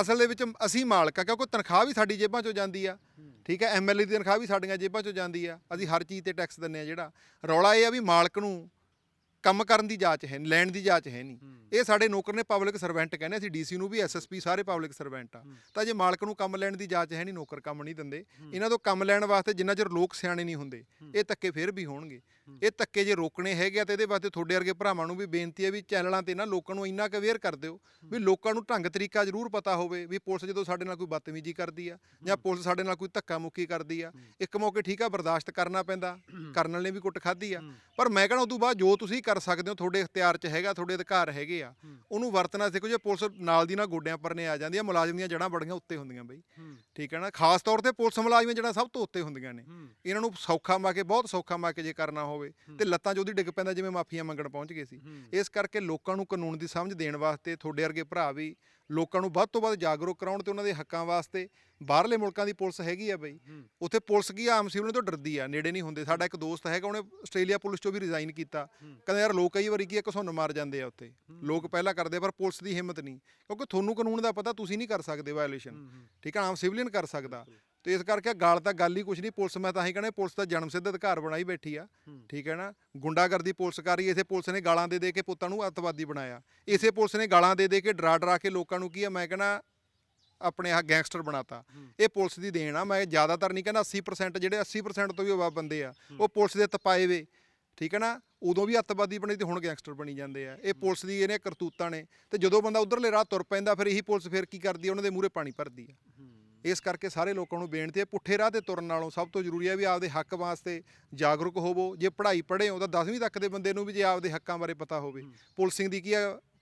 ਅਸਲ ਦੇ ਵਿੱਚ ਅਸੀਂ ਮਾਲਕ ਆ ਕਿਉਂਕਿ ਤਨਖਾਹ ਵੀ ਸਾਡੀ ਜੇਬਾਂ 'ਚੋਂ ਜਾਂਦੀ ਆ। ਠੀਕ ਹੈ ਐਮਐਲਏ ਦੀ ਤਨਖਾਹ ਵੀ ਸਾਡੀਆਂ ਜੇਬਾਂ 'ਚੋਂ ਜਾਂਦੀ ਆ। ਅਸੀਂ ਹਰ ਚੀਜ਼ ਤੇ ਟੈਕਸ ਦਿੰਨੇ ਆ ਜਿਹੜਾ। ਰੌਲਾ ਇਹ ਆ ਵੀ ਮਾਲਕ ਨੂੰ ਕੰਮ ਕਰਨ ਦੀ ਜਾਂਚ ਹੈ ਲੈਣ ਦੀ ਜਾਂਚ ਹੈ ਨਹੀਂ। ਇਹ ਸਾਡੇ ਨੌਕਰ ਨੇ ਪਬਲਿਕ ਸਰਵੈਂਟ ਕਹਿੰਦੇ ਅਸੀਂ ਡੀਸੀ ਨੂੰ ਵੀ ਐਸਐਸਪੀ ਸਾਰੇ ਪਬਲਿਕ ਸਰਵੈਂਟ ਆ। ਤਾਂ ਜੇ ਮਾਲਕ ਨੂੰ ਕੰਮ ਲੈਣ ਦੀ ਜਾਂਚ ਹੈ ਨਹੀਂ ਨੌਕਰ ਕੰਮ ਨਹੀਂ ਦਿੰਦੇ। ਇਹਨਾਂ ਤੋਂ ਕੰਮ ਲੈਣ ਵਾਸਤੇ ਜਿੰਨਾ ਚਿਰ ਲੋਕ ਸਿਆਣੇ ਨਹੀਂ ਹੁੰਦੇ ਇਹ ਧੱਕੇ ਫੇਰ ਵੀ ਹੋਣਗੇ। ਇਹ ਧੱਕੇ ਜੇ ਰੋਕਣੇ ਹੈਗੇ ਆ ਤੇ ਇਹਦੇ ਵਾਸਤੇ ਤੁਹਾਡੇ ਵਰਗੇ ਭਰਾਵਾਂ ਨੂੰ ਵੀ ਬੇਨਤੀ ਹੈ ਵੀ ਚੈਨਲਾਂ ਤੇ ਨਾ ਲੋਕਾਂ ਨੂੰ ਇੰਨਾ ਕੁ ਅਵੇਅਰ ਕਰ ਦਿਓ ਵੀ ਲੋਕਾਂ ਨੂੰ ਢੰਗ ਤਰੀਕਾ ਜ਼ਰੂਰ ਪਤਾ ਹੋਵੇ ਵੀ ਪੁਲਿਸ ਜਦੋਂ ਸਾਡੇ ਨਾਲ ਕੋਈ ਬਦਤਮੀਜ਼ੀ ਕਰਦੀ ਆ ਜਾਂ ਪੁਲਿਸ ਸਾਡੇ ਨਾਲ ਕੋਈ ਧੱਕਾ ਮੁੱਕੀ ਕਰਦੀ ਆ ਇੱਕ ਮੌਕੇ ਠੀਕ ਆ ਬਰਦਾਸ਼ਤ ਕਰਨਾ ਪੈਂਦਾ ਕਰਨਲ ਨੇ ਵੀ ਕੁੱਟ ਖਾਧੀ ਆ। ਪਰ ਮੈਂ ਕਹਿੰਦਾ ਉਦੋਂ ਬਾਅਦ ਜੋ ਤੁਸੀਂ ਕਰ ਸਕਦੇ ਹੋ ਤੁਹਾਡੇ ਇਖਤਿਆਰ 'ਚ ਹੈਗਾ ਤੁਹਾਡੇ ਅਧਿਕਾਰ ਹੈਗੇ ਆ ਉਹਨੂੰ ਵਰਤਣਾ ਸਿੱਖੋ ਜੇ ਪੁਲਿਸ ਨਾਲ ਦੀ ਨਾਲ ਗੋਡਿਆਂ ਪਰਨੇ ਆ ਜਾਂਦੀ ਆ ਮੁਲਾਜ਼ਮ ਦੀਆਂ ਜੜਾਂ ਬੜੀਆਂ ਉੱਤੇ ਹੁੰਦੀਆਂ ਬਈ। ਠੀਕ ਹੈ ਨਾ? ਖਾਸ ਤੌਰ ਤੇ ਪੁਲਿਸ ਮੁਲਾਜ਼ਮਾਂ ਜਿਹੜਾ ਸਭ ਤੋਂ ਉੱਤੇ ਹੁੰਦੀਆਂ ਨੇ। ਇਹਨਾਂ ਨੂੰ ਸੌਖਾ ਮਾ ਕੇ ਬਹੁਤ ਸੌਖਾ ਮਾ ਕੇ ਜੇ ਕਰਨਾ ਹੋਵੇ ਤੇ ਲੱਤਾਂ 'ਚ ਉਹਦੀ ਡਿੱਗ ਪੈਂਦਾ ਜਿਵੇਂ ਮਾਫੀਆਂ ਮੰਗਣ ਪਹੁੰਚ ਗਏ ਸੀ। ਇਸ ਕਰਕੇ ਲੋਕਾਂ ਨੂੰ ਕਾਨੂੰਨ ਦੀ ਸਮਝ ਦੇਣ ਵਾਸਤੇ ਤੁਹਾਡੇ ਵਰਗੇ ਭਰਾ ਵੀ ਲੋਕਾਂ ਨੂੰ ਵੱਧ ਤੋਂ ਵੱਧ ਜਾਗਰੂਕ ਕਰਾਉਣ ਤੇ ਉਹਨਾਂ ਦੇ ਹੱਕਾਂ ਵਾਸਤੇ ਬਾਹਰਲੇ ਮੁਲਕਾਂ ਦੀ ਪੁਲਿਸ ਹੈਗੀ ਆ ਬਈ। ਉੱਥੇ ਪੁਲਿਸ ਕੀ ਆਮ ਸਿਵਲ ਤੋਂ ਡਰਦੀ ਆ ਨੇੜੇ ਨਹੀਂ ਹੁੰਦੇ। ਸਾਡਾ ਇੱਕ ਦੋਸਤ ਹੈਗਾ ਉਹਨੇ ਆਸਟ੍ਰੇਲੀਆ ਪੁਲਿਸ ਚੋਂ ਵੀ ਰਿਜ਼ਾਈਨ ਕੀਤਾ। ਕਹਿੰਦਾ ਯਾਰ ਲੋਕ ਕਈ ਵਾਰੀ ਕੀ ਆ ਘਸੁੰਨ ਮਾਰ ਜਾਂਦੇ ਆ ਉੱਥੇ। ਲੋਕ ਪਹਿਲਾਂ ਕਰਦੇ ਪਰ ਪੁਲਿਸ ਦੀ ਹਿੰਮਤ ਨਹੀਂ। ਕਿਉਂਕਿ ਤੁਹਾਨੂੰ ਕਾਨੂੰਨ ਦਾ ਪਤਾ ਤੁਸੀਂ ਨਹੀਂ ਕਰ ਸਕਦੇ ਵਾਇਓਲੇਸ਼ਨ ਠੀਕ ਆ ਆਮ ਸਿਵਲੀਅਨ ਕਰ ਸਕਦਾ। ਤੇ ਇਸ ਕਰਕੇ ਗਾਲ ਤਾਂ ਗੱਲ ਹੀ ਕੁਛ ਨਹੀਂ ਪੁਲਿਸ ਮੈਂ ਤਾਂ ਹੀ ਕਹਿੰਦਾ ਪੁਲਿਸ ਤਾਂ ਜਨਮ ਸਿੱਧ ਅਧਿਕਾਰ ਬਣਾਈ ਬੈਠੀ ਆ। ਠੀਕ ਹੈ ਨਾ? ਗੁੰਡਾਗਰਦੀ ਪੁਲਿਸ ਕਰ ਰਹੀ ਇਸੇ ਪੁਲਿਸ ਨੇ ਗਾਲਾਂ ਦੇ ਦੇ ਕੇ ਪੁੱਤਾਂ ਨੂੰ ਅੱਤਵਾਦੀ ਬਣਾਇਆ। ਇਸੇ ਪੁਲਿਸ ਨੇ ਗਾਲਾਂ ਦੇ ਦੇ ਕੇ ਡਰਾ ਡਰਾ ਕੇ ਲੋਕਾਂ ਨੂੰ ਕੀ ਆ ਮੈਂ ਕਹਿੰਦਾ ਆਪਣੇ ਆ ਗੈਂਗਸਟਰ ਬਣਾਤਾ। ਇਹ ਪੁਲਿਸ ਦੀ ਦੇਣ ਆ ਮੈਂ ਜ਼ਿਆਦਾਤਰ ਨਹੀਂ ਕਹਿੰਦਾ 80% ਜਿਹੜੇ 80% ਤੋਂ ਵੀ ਵੱਧ ਬੰਦੇ ਆ ਉਹ ਪੁਲਿਸ ਦੇ ਤਪਾਏ ਵੇ। ਠੀਕ ਹੈ ਨਾ? ਉਦੋਂ ਵੀ ਅੱਤਵਾਦੀ ਬਣੇ ਤੇ ਹੁਣ ਗੈਂਗਸਟਰ ਬਣੀ ਜਾਂਦੇ ਆ। ਇਹ ਪੁਲਿਸ ਦੀ ਇਹਨੇ ਕਰਤੂਤਾਂ ਨੇ। ਤੇ ਜਦੋਂ ਬੰਦਾ ਉਧਰਲੇ ਰਾਹ ਤੁਰ ਪੈਂਦਾ ਫਿਰ ਇਹੀ ਪੁਲਿਸ ਫਿਰ ਕੀ ਕਰਦੀ ਉਹਨਾਂ ਦੇ ਮੂਹਰੇ ਪਾਣੀ ਭਰਦੀ ਆ। ਇਸ ਕਰਕੇ ਸਾਰੇ ਲੋਕਾਂ ਨੂੰ ਬੇਨਤੀ ਹੈ ਪੁੱਠੇ ਰਾਹ ਤੇ ਤੁਰਨ ਨਾਲੋਂ ਸਭ ਤੋਂ ਜ਼ਰੂਰੀ ਹੈ ਵੀ ਆਪਦੇ ਹੱਕ ਵਾਸਤੇ ਜਾਗਰੂਕ ਹੋਵੋ। ਜੇ ਪੜ੍ਹਾਈ ਪੜ੍ਹੇ ਹੋ ਤਾਂ 10ਵੀਂ ਤੱਕ ਦੇ ਬੰਦੇ ਨੂੰ ਵੀ ਜੇ ਆਪਦੇ ਹੱਕਾਂ ਬਾਰੇ ਪਤਾ ਹੋਵੇ। ਪੁਲਿਸਿੰਗ ਦੀ ਕੀ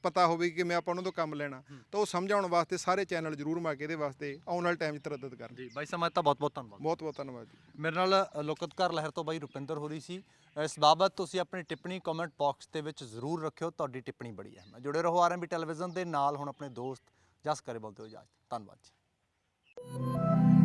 ਪਤਾ ਹੋਵੇ ਕਿ ਮੈਂ ਆਪਾਂ ਉਹਨਾਂ ਤੋਂ ਕੰਮ ਲੈਣਾ। ਤਾਂ ਉਹ ਸਮਝਾਉਣ ਵਾਸਤੇ ਸਾਰੇ ਚੈਨਲ ਜ਼ਰੂਰ ਮਾ ਕੇ ਇਹਦੇ ਵਾਸਤੇ ਆਉਣ ਵਾਲੇ ਟਾਈਮ 'ਚ ਤਰੱਦਦ ਕਰਨ। ਜੀ ਬਾਈ ਸਮਝ ਤਾਂ ਬਹੁਤ ਬਹੁਤ ਧੰਨਵਾਦ। ਬਹੁਤ ਬਹੁਤ ਧੰਨਵਾਦ ਜੀ। ਮੇਰੇ ਨਾਲ ਲੋਕਤਕਾਰ ਲਹਿਰ ਤੋਂ ਬਾਈ ਰੁਪਿੰਦਰ ਹੋ ਰਹੀ ਸੀ। ਇਸ ਬਾਬਤ ਤੁਸੀਂ ਆਪਣੀ ਟਿੱਪਣੀ ਕਮੈਂਟ ਬਾਕਸ ਦੇ ਵਿੱਚ ਜ਼ਰੂਰ ਰੱਖਿਓ। ਤੁਹਾਡੀ ਟਿੱਪਣੀ ਬੜੀ ਹੈ। ਮੈਂ ਜੁੜੇ ਰਹੋ ਆਰਐਮਬੀ ਟੈਲੀਵਿਜ਼ਨ ਦੇ ਨਾਲ ਹੁਣ ਆਪਣੇ ਦੋਸਤ ਜਸ ਕਰੇ ਬੋਲਦੇ ਹੋ ਇਜਾਜ਼ਤ ਧੰਨਵਾਦ ਜੀ। Thank you.